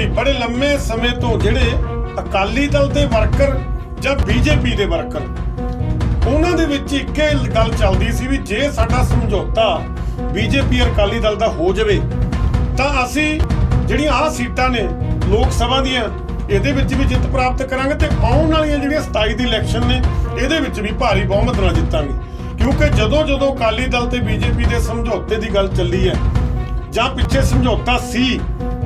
ਜੀ ਬੜੇ ਲੰਮੇ ਸਮੇਂ ਤੋਂ ਜਿਹੜੇ ਅਕਾਲੀ ਦਲ ਦੇ ਵਰਕਰ ਜਾਂ ਬੀਜੇਪੀ ਦੇ ਵਰਕਰ, ਉਹਨਾਂ ਦੇ ਵਿੱਚ ਇੱਕੇ ਗੱਲ ਚੱਲਦੀ ਸੀ ਵੀ ਜੇ ਸਾਡਾ ਸਮਝੌਤਾ ਬੀਜੇਪੀ ਔਰ ਅਕਾਲੀ ਦਲ ਦਾ ਹੋ ਜਾਵੇ, ਤਾਂ ਅਸੀਂ ਜਿਹੜੀਆਂ ਆਹ ਸੀਟਾਂ ਨੇ ਲੋਕ ਸਭਾ ਦੀਆਂ, ਇਹਦੇ ਵਿੱਚ ਵੀ ਜਿੱਤ ਪ੍ਰਾਪਤ ਕਰਾਂਗੇ ਤੇ ਆਉਣ ਵਾਲੀਆਂ ਜਿਹੜੀਆਂ 27 ਦੀ ਇਲੈਕਸ਼ਨ ਨੇ, ਇਹਦੇ ਵਿੱਚ ਵੀ ਭਾਰੀ ਬਹੁਮਤ ਨਾਲ ਜਿੱਤਾਂਗੇ। ਕਿਉਂਕਿ ਜਦੋਂ ਜਦੋਂ ਅਕਾਲੀ ਦਲ ਤੇ ਬੀਜੇਪੀ ਦੇ ਸਮਝੌਤੇ ਦੀ ਗੱਲ ਚੱਲੀ ਹੈ, ਜਾਂ ਪਿੱਛੇ ਸਮਝੌਤਾ ਸੀ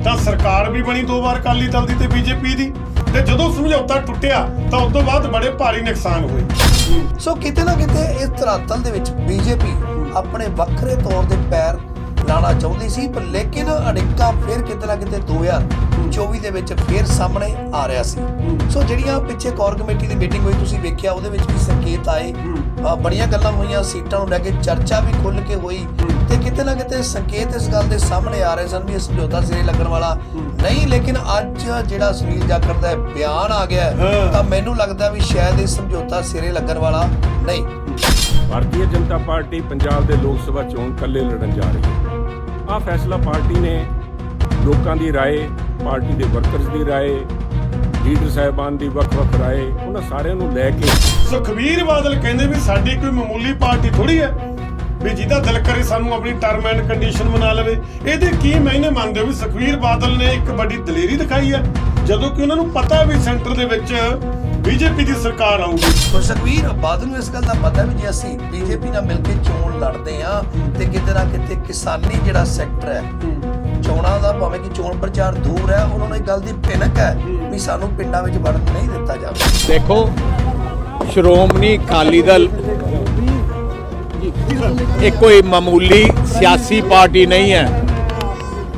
ਤਾਂ ਸਰਕਾਰ ਵੀ ਬਣੀ ਦੋ ਵਾਰ ਅਕਾਲੀ ਦਲ ਦੀ ਤੇ ਬੀਜੇਪੀ ਦੀ। ਤੇ ਜਦੋਂ ਸਮਝੌਤਾ ਟੁੱਟਿਆ, ਤਾਂ ਉਸ ਤੋਂ ਬਾਅਦ ਬੜੇ ਭਾਰੀ ਨੁਕਸਾਨ ਹੋਏ। ਸੋ ਕਿਤੇ ਨਾ ਕਿਤੇ ਇਸ ਧਰਾਤਲ ਦੇ ਵਿੱਚ ਬੀਜੇਪੀ ਆਪਣੇ ਵੱਖਰੇ ਤੌਰ ਦੇ ਪੈਰ ਲਾਣਾ ਚਾਹੁੰਦੀ ਸੀ, ਪਰ ਲੇਕਿਨ ਅੜਿੱਕਾ ਫਿਰ ਕਿਤੇ ਨਾ ਕਿਤੇ 2024 ਦੇ ਵਿੱਚ ਫਿਰ ਸਾਹਮਣੇ ਆ ਰਿਹਾ ਸੀ। ਸੋ ਜਿਹੜੀਆਂ ਪਿੱਛੇ ਕੋਰ ਕਮੇਟੀ ਦੀ ਮੀਟਿੰਗ ਹੋਈ, ਤੁਸੀਂ ਵੇਖਿਆ, ਉਹਦੇ ਵਿੱਚ ਵੀ ਸੰਕੇਤ ਆਏ। ਬੜੀਆਂ ਗੱਲਾਂ ਹੋਈਆਂ, ਸੀਟਾਂ ਨੂੰ ਲੈ ਕੇ ਚਰਚਾ ਵੀ ਖੁੱਲ ਕੇ ਹੋਈ ਤੇ ਕਿਤੇ ਨਾ ਕਿਤੇ ਸੰਕੇਤ ਇਸ ਗੱਲ ਦੇ ਸਾਹਮਣੇ ਆ ਰਹੇ ਸਨ ਵੀ ਇਹ ਸਮਝੌਤਾ ਸਿਰੇ ਲੱਗਣ ਵਾਲਾ ਨਹੀਂ, ਲੇਕਿਨ ਅੱਜ ਜਿਹੜਾ ਸੁਨੀਲ ਜਾਖੜ ਦਾ ਬਿਆਨ ਆ ਗਿਆ, ਤਾਂ ਮੈਨੂੰ ਲੱਗਦਾ ਵੀ ਸ਼ਾਇਦ ਇਹ ਸਮਝੌਤਾ ਸਿਰੇ ਲੱਗਣ ਵਾਲਾ ਨਹੀਂ। ਭਾਰਤੀ ਜਨਤਾ ਪਾਰਟੀ ਪੰਜਾਬ ਦੇ ਲੋਕ ਸਭਾ ਚੋਣ ਕੱਲੇ ਲੜਨ ਜਾ ਰਹੀ ਹੈ। ਆਹ ਫੈਸਲਾ ਪਾਰਟੀ ਨੇ ਲੋਕਾਂ ਦੀ رائے ਪਾਰਟੀ ਦੇ ਵਰਕਰਸ ਦੀ رائے ਲੀਡਰ ਸਾਹਿਬਾਨ ਦੀ ਵੱਖ-ਵੱਖ رائے ਉਹਨਾਂ ਸਾਰਿਆਂ ਨੂੰ ਲੈ ਕੇ ਸੁਖਵੀਰ ਬਾਦਲ ਕਹਿੰਦੇ ਵੀ ਸਾਡੀ ਕੋਈ ਮਾਮੂਲੀ ਪਾਰਟੀ ਥੋੜੀ ਹੈ ਵੀ ਜਿਹਦਾ ਦਿਲ ਕਰੇ ਸਾਨੂੰ ਆਪਣੀ ਟਰਮ ਐਂਡ ਕੰਡੀਸ਼ਨ ਬਣਾ ਲਵੇ ਇਹਦੇ ਕੀ ਮਾਇਨੇ ਮੰਨਦੇ ਹੋ ਵੀ ਸੁਖਵੀਰ ਬਾਦਲ ਨੇ ਇੱਕ ਵੱਡੀ ਦਲੇਰੀ ਦਿਖਾਈ ਹੈ ਜਦੋਂ ਕਿ ਉਹਨਾਂ ਨੂੰ ਪਤਾ ਵੀ ਸੈਂਟਰ ਦੇ ਵਿੱਚ ਬੀਜੇਪੀ ਦੀ ਸਰਕਾਰ ਆਊਗੀ। ਸੋ ਸੁਖਵੀਰ ਬਾਦਲ ਨੂੰ ਇਸ ਗੱਲ ਦਾ ਪਤਾ ਵੀ ਜੇ ਅਸੀਂ। ਬੀਜੇਪੀ ਨਾਲ ਮਿਲ ਕੇ ਚੋਣ ਲੜਦੇ ਆ ਤੇ ਕਿਤੇ ਨਾ ਕਿਤੇ ਕਿਸਾਨੀ ਜਿਹੜਾ ਸੈਕਟਰ ਹੈ ਚੋਣਾਂ ਦਾ ਭਾਵੇਂ ਕਿ ਚੋਣ ਪ੍ਰਚਾਰ ਦੂਰ ਹੈ ਉਹਨਾਂ ਨੂੰ ਇਹ ਗੱਲ ਦੀ ਭਿਣਕ ਹੈ ਵੀ ਸਾਨੂੰ ਪਿੰਡਾਂ ਵਿੱਚ ਵੜਨ ਨਹੀਂ ਦਿੱਤਾ ਜਾਵੇ। ਦੇਖੋ ਸ਼੍ਰੋਮਣੀ ਅਕਾਲੀ ਦਲ ਇਹ ਕੋਈ ਮਾਮੂਲੀ ਸਿਆਸੀ ਪਾਰਟੀ ਨਹੀਂ ਹੈ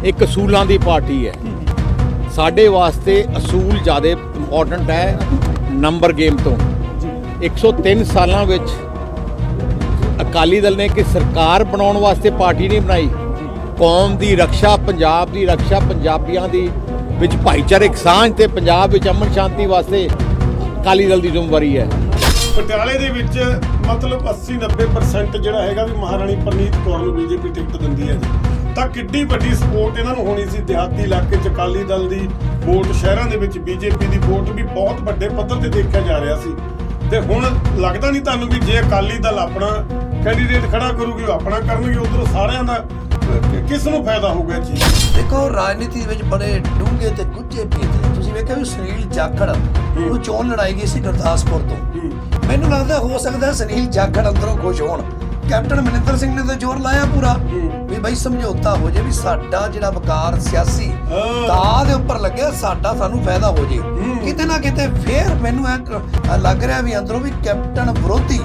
ਇੱਕ ਅਸੂਲਾਂ ਦੀ ਪਾਰਟੀ ਹੈ। ਸਾਡੇ ਵਾਸਤੇ ਅਸੂਲ ਜ਼ਿਆਦਾ ਇੰਪੋਰਟੈਂਟ ਹੈ। ਨੰਬਰ ਗੇਮ ਤੋਂ। 103 ਸਾਲਾਂ ਵਿੱਚ ਅਕਾਲੀ ਦਲ ਨੇ ਕਿ ਸਰਕਾਰ ਬਣਾਉਣ ਵਾਸਤੇ ਪਾਰਟੀ ਨਹੀਂ ਬਣਾਈ। ਕੌਮ ਦੀ ਰੱਖਿਆ ਪੰਜਾਬ ਦੀ ਰੱਖਿਆ ਪੰਜਾਬੀਆਂ ਦੀ ਵਿੱਚ ਭਾਈਚਾਰਕ ਸਾਂਝ ਤੇ ਪੰਜਾਬ ਵਿੱਚ ਅਮਨ ਸ਼ਾਂਤੀ ਵਾਸਤੇ ਅਕਾਲੀ ਦਲ ਦੀ ਜ਼ਿੰਮੇਵਾਰੀ ਹੈ। ਪਟਿਆਲੇ ਦੇ ਵਿੱਚ ਮਤਲਬ 80 90% ਜਿਹੜਾ ਹੈਗਾ ਵੀ ਮਹਾਰਾਣੀ ਪ੍ਰਨੀਤ ਕੌਰ ਨੂੰ ਬੀਜੇਪੀ ਟਿਕਟ ਦਿੰਦੀ ਹੈ ਜੀ। ਤਾਂ ਕਿੱਡੀ ਵੱਡੀ ਸਪੋਰਟ ਇਹਨਾਂ ਨੂੰ ਹੋਣੀ ਸੀ ਦਿਹਾਤੀ ਇਲਾਕੇ 'ਚ ਅਕਾਲੀ ਦਲ ਦੀ ਵੋਟ ਸ਼ਹਿਰਾਂ ਦੇ ਵਿੱਚ ਬੀਜੇਪੀ ਦੀ ਵੋਟ ਵੀ ਬਹੁਤ ਵੱਡੇ ਪੱਧਰ ਤੇ ਦੇਖਿਆ ਜਾ ਰਿਹਾ ਸੀ। ਤੇ ਹੁਣ ਲੱਗਦਾ ਨਹੀਂ ਤੁਹਾਨੂੰ ਵੀ ਜੇ ਅਕਾਲੀ ਦਲ ਆਪਣਾ ਕੈਂਡੀਡੇਟ ਖੜਾ ਕਰੂਗੀ ਉਹ ਆਪਣਾ ਕਰਨਗੇ ਉਧਰੋਂ ਸਾਰਿਆਂ ਦਾ ਕਿਸ ਨੂੰ ਫਾਇਦਾ ਹੋਊਗਾ ਚੀਜ਼? ਦੇਖੋ ਰਾਜਨੀਤੀ ਵਿੱਚ ਬੜੇ ਡੂੰਘੇ ਤੇ ਗੁੱਝੇ ਨੇ। ਤੁਸੀਂ ਵੇਖਿਆ ਵੀ ਸੁਨੀਲ ਜਾਖੜ ਨੂੰ ਚੋਣ ਲੜਾਈ ਗਈ ਸੀ ਗੁਰਦਾਸਪੁਰ ਤੋਂ। ਮੈਨੂੰ ਲੱਗਦਾ ਹੋ ਸਕਦਾ ਸੁਨੀਲ ਜਾਖੜ ਅੰਦਰੋਂ ਖੁਸ਼ ਹੋਣ। ਕੈਪਟਨ ਮਨਿੰਦਰ ਸਿੰਘ ਨੇ ਤਾਂ ਜ਼ੋਰ ਲਾਇਆ ਪੂਰਾ। ਵੀ ਬਈ ਸਮਝੌਤਾ ਹੋ ਜੇ ਵੀ ਸਾਡਾ ਜਿਹੜਾ ਵਕਾਰ ਸਿਆਸੀ। ਦਾ ਦੇ ਉੱਪਰ ਲੱਗਿਆ ਸਾਡਾ ਸਾਨੂੰ ਫਾਇਦਾ ਹੋ ਜੇ। ਕਿਤੇ ਨਾ ਕਿਤੇ ਫੇਰ ਮੈਨੂੰ ਇਹ ਲੱਗ ਰਿਹਾ ਵੀ ਅੰਦਰੋਂ ਵੀ ਕੈਪਟਨ ਵਿਰੋਧੀ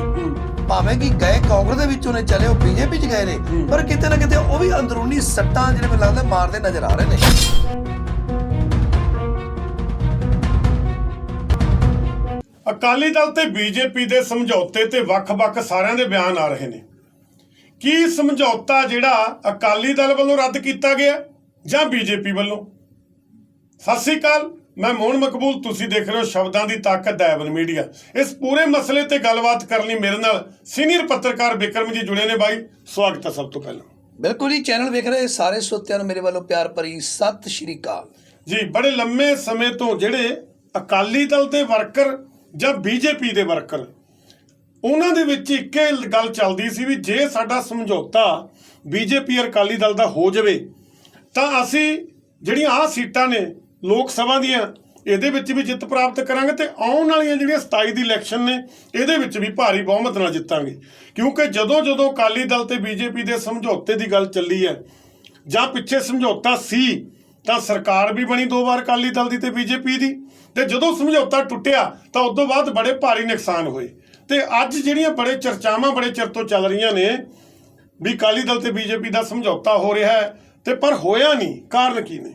ਭਾਵੇਂ ਕਿ ਗਏ ਕਾਂਗਰਸ ਦੇ ਵਿੱਚੋਂ ਨੇ ਚਲੇ ਉਹ ਬੀਜੇਪੀ ਚ ਗਏ ਨੇ ਪਰ ਕਿਤੇ ਨਾ ਕਿਤੇ ਉਹ ਵੀ ਅੰਦਰੂਨੀ ਸੱਟਾਂ ਜਿਹੜੇ ਮੈਨੂੰ ਲੱਗਦਾ ਮਾਰਦੇ ਨਜ਼ਰ ਆ ਰਹੇ ਨੇ। ਅਕਾਲੀ ਦਲ ਤੇ ਬੀਜੇਪੀ ਦੇ ਸਮਝੌਤੇ ਤੇ ਵੱਖ-ਵੱਖ ਸਾਰਿਆਂ ਦੇ ਬਿਆਨ ਆ ਰਹੇ ਨੇ। ਕੀ ਸਮਝੌਤਾ ਜਿਹੜਾ ਅਕਾਲੀ ਦਲ ਵੱਲੋਂ ਰੱਦ ਕੀਤਾ ਗਿਆ ਜਾਂ ਬੀਜੇਪੀ ਵੱਲੋਂ? ਸਤਿ ਸ੍ਰੀ ਅਕਾਲ ਮੈਂ ਮੋਹਨ ਮਕਬੂਲ ਤੁਸੀਂ ਦੇਖ ਰਹੇ ਹੋ ਸ਼ਬਦਾਂ ਦੀ ਤਾਕਤ ਡਾਇਵਨ ਮੀਡੀਆ। ਇਸ ਪੂਰੇ ਮਸਲੇ ਤੇ ਗੱਲਬਾਤ ਕਰਨ ਲਈ ਮੇਰੇ ਨਾਲ ਸੀਨੀਅਰ ਪੱਤਰਕਾਰ ਬਿਕਰਮ ਜੀ ਜੁੜੇ ਨੇ ਬਾਈ। ਸਵਾਗਤ ਹੈ ਸਭ ਤੋਂ ਪਹਿਲਾਂ। ਬਿਲਕੁਲ ਜੀ ਚੈਨਲ ਵੇਖ ਰਹੇ ਸਾਰੇ ਸਰੋਤਿਆਂ ਨੂੰ ਮੇਰੇ ਵੱਲੋਂ ਪਿਆਰ ਭਰੀ ਸਤਿ ਸ਼੍ਰੀ ਅਕਾਲ। ਜੀ ਬੜੇ ਲੰਮੇ ਸਮੇਂ ਤੋਂ ਜਿਹੜੇ ਅਕਾਲੀ ਦਲ ਦੇ ਵਰਕਰ ਜਾਂ ਬੀਜੇਪੀ ਦੇ ਵਰਕਰ ਉਹਨਾਂ ਦੇ ਵਿੱਚ ਇੱਕ ਗੱਲ ਚੱਲਦੀ ਸੀ ਵੀ ਜੇ ਸਾਡਾ ਸਮਝੌਤਾ ਬੀਜੇਪੀ ਔਰ ਅਕਾਲੀ ਦਲ ਦਾ ਹੋ ਜਾਵੇ, ਤਾਂ ਅਸੀਂ ਜਿਹੜੀਆਂ ਆਹ ਸੀਟਾਂ ਨੇ ਲੋਕ ਸਭਾ ਦੀਆਂ, ਇਹਦੇ ਵਿੱਚ ਵੀ ਜਿੱਤ ਪ੍ਰਾਪਤ ਕਰਾਂਗੇ ਤੇ ਆਉਣ ਵਾਲੀਆਂ ਜਿਹੜੀਆਂ 27 ਦੀ ਇਲੈਕਸ਼ਨ ਨੇ, ਇਹਦੇ ਵਿੱਚ ਵੀ ਭਾਰੀ ਬਹੁਮਤ ਨਾਲ ਜਿੱਤਾਂਗੇ। ਕਿਉਂਕਿ ਜਦੋਂ ਜਦੋਂ ਅਕਾਲੀ ਦਲ ਤੇ ਬੀਜੇਪੀ ਦੇ ਸਮਝੌਤੇ ਦੀ ਗੱਲ ਚੱਲੀ ਹੈ, ਜਾਂ ਪਿੱਛੇ ਸਮਝੌਤਾ ਸੀ, ਤਾਂ ਸਰਕਾਰ ਵੀ ਬਣੀ ਦੋ ਵਾਰ ਅਕਾਲੀ ਦਲ ਦੀ ਤੇ ਬੀਜੇਪੀ ਦੀ, ਤੇ ਜਦੋਂ ਸਮਝੌਤਾ ਟੁੱਟਿਆ, ਤਾਂ ਉਸ ਤੋਂ ਬਾਅਦ ਬੜੇ ਭਾਰੀ ਨੁਕਸਾਨ ਹੋਏ। ਤੇ ਅੱਜ ਜਿਹੜੀਆਂ ਬੜੇ ਚਰਚਾਵਾਂ ਬੜੇ ਚਿਰ ਤੋਂ ਚੱਲ ਰਹੀਆਂ ਨੇ ਵੀ ਅਕਾਲੀ ਦਲ ਤੇ ਬੀਜੇਪੀ ਦਾ ਸਮਝੌਤਾ ਹੋ ਰਿਹਾ ਹੈ ਤੇ ਪਰ ਹੋਇਆ ਨਹੀਂ, ਕਾਰਨ ਕੀ ਨੇ?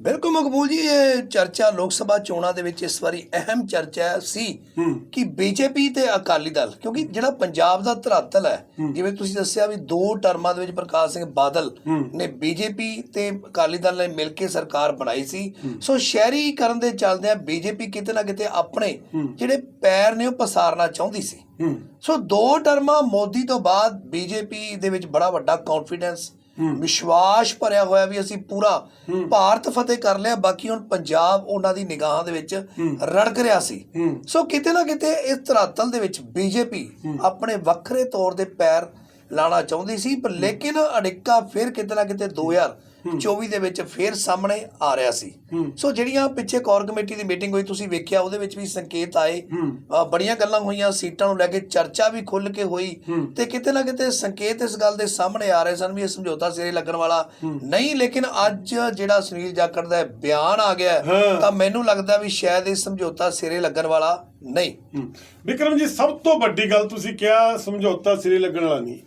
ਬਿਲਕੁਲ ਮਕਬੂਲ ਜੀ ਇਹ ਚਰਚਾ ਲੋਕ ਸਭਾ ਚੋਣਾਂ ਦੇ ਵਿੱਚ ਇਸ ਵਾਰੀ ਅਹਿਮ ਚਰਚਾ ਸੀ ਕਿ ਬੀਜੇਪੀ ਤੇ ਅਕਾਲੀ ਦਲ ਕਿਉਂਕਿ ਜਿਹੜਾ ਪੰਜਾਬ ਦਾ ਧਰਾਤਲ ਹੈ ਜਿਵੇਂ ਤੁਸੀਂ ਦੱਸਿਆ ਵੀ ਦੋ ਟਰਮਾਂ ਦੇ ਵਿੱਚ ਪ੍ਰਕਾਸ਼ ਸਿੰਘ ਬਾਦਲ ਨੇ ਬੀਜੇਪੀ ਤੇ ਅਕਾਲੀ ਦਲ ਨੇ ਮਿਲ ਕੇ ਸਰਕਾਰ ਬਣਾਈ ਸੀ। ਸੋ ਸ਼ਹਿਰੀਕਰਨ ਦੇ ਚੱਲਦਿਆਂ ਬੀਜੇਪੀ ਕਿਤੇ ਨਾ ਕਿਤੇ ਆਪਣੇ ਜਿਹੜੇ ਪੈਰ ਨੇ ਉਹ ਪਸਾਰਨਾ ਚਾਹੁੰਦੀ ਸੀ। ਸੋ ਦੋ ਟਰਮਾਂ ਮੋਦੀ ਤੋਂ ਬਾਅਦ ਬੀਜੇਪੀ ਦੇ ਵਿੱਚ ਬੜਾ ਵੱਡਾ ਕੌਨਫੀਡੈਂਸ ਵਿਸ਼ਵਾਸ ਭਰਿਆ ਹੋਇਆ ਵੀ ਅਸੀਂ ਪੂਰਾ ਭਾਰਤ ਫਤਿਹ ਕਰ ਲਿਆ ਬਾਕੀ ਹੁਣ ਪੰਜਾਬ ਉਹਨਾਂ ਦੀ ਨਿਗਾਹਾਂ ਦੇ ਵਿੱਚ ਰੜਕ ਰਿਹਾ ਸੀ। ਸੋ ਕਿਤੇ ਨਾ ਕਿਤੇ ਇਸ ਧਰਾਤਲ ਦੇ ਵਿੱਚ ਬੀਜੇਪੀ ਆਪਣੇ ਵੱਖਰੇ ਤੌਰ ਦੇ ਪੈਰ ਲਾਣਾ ਚਾਹੁੰਦੀ ਸੀ ਪਰ ਲੇਕਿਨ ਅੜਿੱਕਾ ਫਿਰ ਕਿਤੇ ਨਾ ਕਿਤੇ 2024 ਦੇ ਵਿੱਚ ਫਿਰ ਸਾਹਮਣੇ ਆ ਰਿਹਾ ਸੀ। ਸੋ ਜਿਹੜੀਆਂ ਪਿੱਛੇ ਕੋਰ ਕਮੇਟੀ ਦੀ ਮੀਟਿੰਗ ਹੋਈ ਤੁਸੀਂ ਵੇਖਿਆ ਉਹਦੇ ਵਿੱਚ ਵੀ ਸੰਕੇਤ ਆਏ। ਬੜੀਆਂ ਗੱਲਾਂ ਹੋਈਆਂ ਸੀਟਾਂ ਨੂੰ ਲੈ ਕੇ ਚਰਚਾ ਵੀ ਖੁੱਲ ਕੇ ਹੋਈ। ਤੇ ਕਿਤੇ ਨਾ ਕਿਤੇ ਸੰਕੇਤ ਇਸ ਗੱਲ ਦੇ ਸਾਹਮਣੇ ਆ ਰਹੇ ਸਨ ਵੀ ਇਹ ਸਮਝੌਤਾ ਸਿਰੇ ਲੱਗਣ ਵਾਲਾ ਨਹੀਂ ਲੇਕਿਨ ਅੱਜ ਜਿਹੜਾ ਸੁਨੀਲ ਜਾਖੜ ਦਾ ਬਿਆਨ ਆ ਗਿਆ। ਤਾਂ ਮੈਨੂੰ ਲੱਗਦਾ ਵੀ ਸ਼ਾਇਦ ਇਹ ਸਮਝੌਤਾ ਸਿਰੇ ਲੱਗਣ ਵਾਲਾ ਨਹੀਂ। ਵਿਕਰਮ ਜੀ ਸਭ ਤੋਂ ਵੱਡੀ ਗੱਲ ਤੁਸੀਂ ਕਿਹਾ ਸਮਝੌਤਾ ਸਿਰੇ ਲੱਗਣ ਵਾਲਾ ਨਹੀਂ।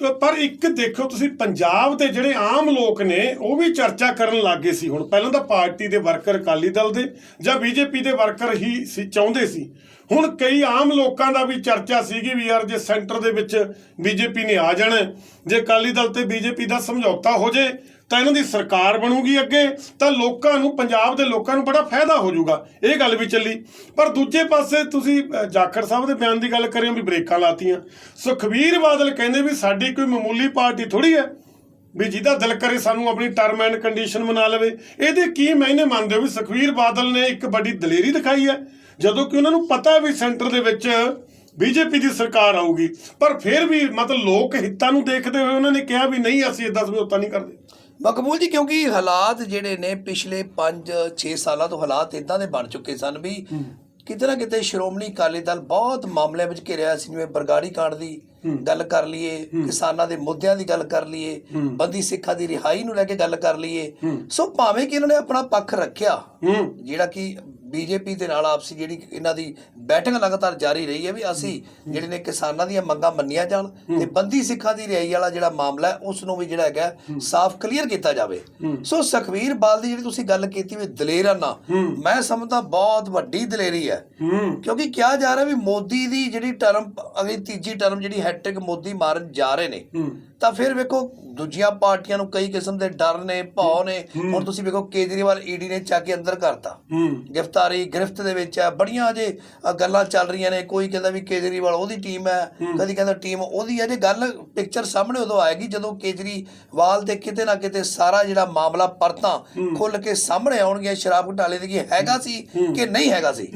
ਪਰ ਇੱਕ ਦੇਖੋ ਤੁਸੀਂ ਪੰਜਾਬ ਦੇ ਜਿਹੜੇ ਆਮ ਲੋਕ ਨੇ, ਉਹ ਵੀ ਚਰਚਾ ਕਰਨ ਲੱਗੇ ਸੀ ਹੁਣ। ਪਹਿਲਾਂ ਤਾਂ ਪਾਰਟੀ ਦੇ ਵਰਕਰ ਅਕਾਲੀ ਦਲ ਦੇ ਜਾਂ ਬੀਜੇਪੀ ਦੇ ਵਰਕਰ ਹੀ ਸੀ, ਚਾਹੁੰਦੇ ਸੀ। ਹੁਣ ਕਈ ਆਮ ਲੋਕਾਂ ਦਾ ਵੀ ਚਰਚਾ ਸੀਗੀ ਵੀ ਯਾਰ ਜੇ ਸੈਂਟਰ ਦੇ ਵਿੱਚ ਬੀਜੇਪੀ ਨੇ ਆ ਜਾਣਾ, ਜੇ ਅਕਾਲੀ ਦਲ ਤੇ ਬੀਜੇਪੀ ਦਾ ਸਮਝੌਤਾ ਹੋ ਜੇ ਤਾਂ ਇਹਨਾਂ ਦੀ ਸਰਕਾਰ ਬਣੂਗੀ ਅੱਗੇ, ਤਾਂ ਲੋਕਾਂ ਨੂੰ, ਪੰਜਾਬ ਦੇ ਲੋਕਾਂ ਨੂੰ ਬੜਾ ਫਾਇਦਾ ਹੋ ਜਾਊਗਾ। ਇਹ ਗੱਲ ਵੀ ਚੱਲੀ। ਪਰ ਦੂਜੇ ਪਾਸੇ ਤੁਸੀਂ ਜਾਖੜ ਸਾਹਿਬ ਦੇ ਬਿਆਨ ਦੀ ਗੱਲ ਕਰਿਓ ਵੀ ਬ੍ਰੇਕਾਂ ਲਾਤੀਆਂ। ਸੁਖਵੀਰ ਬਾਦਲ ਕਹਿੰਦੇ ਵੀ ਸਾਡੀ ਕੋਈ ਮਾਮੂਲੀ ਪਾਰਟੀ ਥੋੜੀ ਹੈ, ਵੀ ਜਿਹਦਾ ਦਿਲ ਕਰੇ ਸਾਨੂੰ ਆਪਣੀ ਟਰਮ ਐਂਡ ਕੰਡੀਸ਼ਨ ਬਣਾ ਲਵੇ। ਇਹਦੇ ਕੀ ਮਾਇਨੇ ਮੰਨਦੇ ਹੋ ਵੀ ਸੁਖਵੀਰ ਬਾਦਲ ਨੇ ਇੱਕ ਵੱਡੀ ਦਲੇਰੀ ਦਿਖਾਈ ਹੈ? ਜਦੋਂ ਕਿ ਉਹਨਾਂ ਨੂੰ ਪਤਾ ਵੀ ਸੈਂਟਰ ਦੇ ਵਿੱਚ ਬੀਜੇਪੀ ਦੀ ਸਰਕਾਰ ਆਊਗੀ। ਪਰ ਫਿਰ ਵੀ ਮਤਲਬ ਲੋਕ ਹਿੱਤਾਂ ਨੂੰ ਦੇਖਦੇ ਹੋਏ ਉਹਨਾਂ ਨੇ ਕਿਹਾ ਵੀ ਨਹੀਂ, ਅਸੀਂ ਇਦਾਂ ਸਮਝੌਤਾ ਨਹੀਂ ਕਰਦੇ। ਮਕਬੂਲ ਜੀ ਕਿਉਂਕਿ ਹਾਲਾਤ ਜਿਹੜੇ ਨੇ ਪਿਛਲੇ 5-6 ਸਾਲਾਂ ਤੋਂ ਹਾਲਾਤ ਇਦਾਂ ਦੇ ਬਣ ਚੁੱਕੇ ਸਨ ਵੀ ਕਿਤੇ ਨਾ ਕਿਤੇ ਸ਼੍ਰੋਮਣੀ ਅਕਾਲੀ ਦਲ ਬਹੁਤ ਮਾਮਲਿਆਂ ਵਿੱਚ ਘਿਰਿਆ ਸੀ ਜਿਵੇਂ ਬਰਗਾੜੀ ਕਾਂਡ ਦੀ ਗੱਲ ਕਰ ਲਈਏ ਕਿਸਾਨਾਂ ਦੇ ਮੁੱਦਿਆਂ ਦੀ ਗੱਲ ਕਰ ਲਈਏ ਬੰਦੀ ਸਿੱਖਾਂ ਦੀ ਰਿਹਾਈ ਨੂੰ ਲੈ ਕੇ ਗੱਲ ਕਰ ਲਈਏ। ਸੋ ਭਾਵੇਂ ਕਿ ਇਹਨਾਂ ਨੇ ਆਪਣਾ ਪੱਖ ਰੱਖਿਆ ਜਿਹੜਾ ਕਿ ਬੀਜੇਪੀ ਦੇ ਨਾਲ ਆਪਸੀ ਜਿਹੜੀ ਇਹਨਾਂ ਦੀ ਬੈਠਕ ਲਗਾਤਾਰ ਜਾਰੀ ਰਹੀ ਹੈ ਵੀ ਅਸੀਂ ਜਿਹੜੇ ਨੇ ਕਿਸਾਨਾਂ ਦੀਆਂ ਮੰਗਾਂ ਮੰਨੀਆਂ ਜਾਣ ਤੇ ਬੰਦੀ ਸਿੱਖਾਂ ਦੀ ਰਿਹਾਈ ਵਾਲਾ ਜਿਹੜਾ ਮਾਮਲਾ ਹੈ ਉਸ ਨੂੰ ਵੀ ਜਿਹੜਾ ਹੈਗਾ ਸਾਫ਼ ਕਲੀਅਰ ਕੀਤਾ ਜਾਵੇ। ਸੋ ਸੁਖਵੀਰ ਬਾਲ ਦੀ ਜਿਹੜੀ ਤੁਸੀਂ ਗੱਲ ਕੀਤੀ ਵੀ ਦਲੇਰਾਨਾ ਮੈਂ ਸਮਝਦਾ ਬਹੁਤ ਵੱਡੀ ਦਲੇਰੀ ਹੂੰ। ਕਿਉਂਕਿ ਕਿਹਾ ਜਾ ਰਿਹਾ ਵੀ ਮੋਦੀ ਦੀ ਜਿਹੜੀ ਟਰਮ ਅਗਲੀ ਤੀਜੀ ਟਰਮ ਜਿਹੜੀ ਹੈਟ੍ਰਿਕ ਮੋਦੀ ਮਾਰਨ ਜਾ ਰਹੇ ਨੇ। ਤਾਂ ਫਿਰ ਵੇਖੋ ਦੂਜੀਆਂ ਪਾਰਟੀਆਂ ਨੂੰ ਕਈ ਕਿਸਮ ਦੇ ਡਰ ਨੇ ਭੌ ਨੇ। ਹੁਣ ਤੁਸੀਂ ਵੇਖੋ ਕੇਜਰੀਵਾਲ ਈਡੀ ਨੇ ਚੱਕ ਕੇ ਅੰਦਰ ਕਰਤਾ। ਗ੍ਰਿਫਤਾਰੀ ਗ੍ਰਿਫਤ ਦੇ ਵਿੱਚ ਹੈ। ਬੜੀਆਂ ਅਜੇ ਗੱਲਾਂ ਚੱਲ ਰਹੀਆਂ ਨੇ। ਕੋਈ ਕਹਿੰਦਾ ਵੀ ਕੇਜਰੀਵਾਲ ਉਹਦੀ ਟੀਮ ਹੈ ਕਦੀ ਕਹਿੰਦਾ ਟੀਮ ਉਹਦੀ ਹੈ। ਜੇ ਗੱਲ ਪਿਕਚਰ ਸਾਹਮਣੇ ਉਦੋਂ ਆਏਗੀ ਜਦੋਂ ਕੇਜਰੀਵਾਲ ਤੇ ਕਿਤੇ ਨਾ ਕਿਤੇ ਸਾਰਾ ਜਿਹੜਾ ਮਾਮਲਾ ਪਰਤਾਂ ਖੁੱਲ ਕੇ ਸਾਹਮਣੇ ਆਉਣਗੀਆਂ ਸ਼ਰਾਬ ਘੁਟਾਲੇ ਦੀ ਕਿ ਹੈਗਾ ਸੀ ਕਿ ਨਹੀਂ ਹੈਗਾ ਸੀ।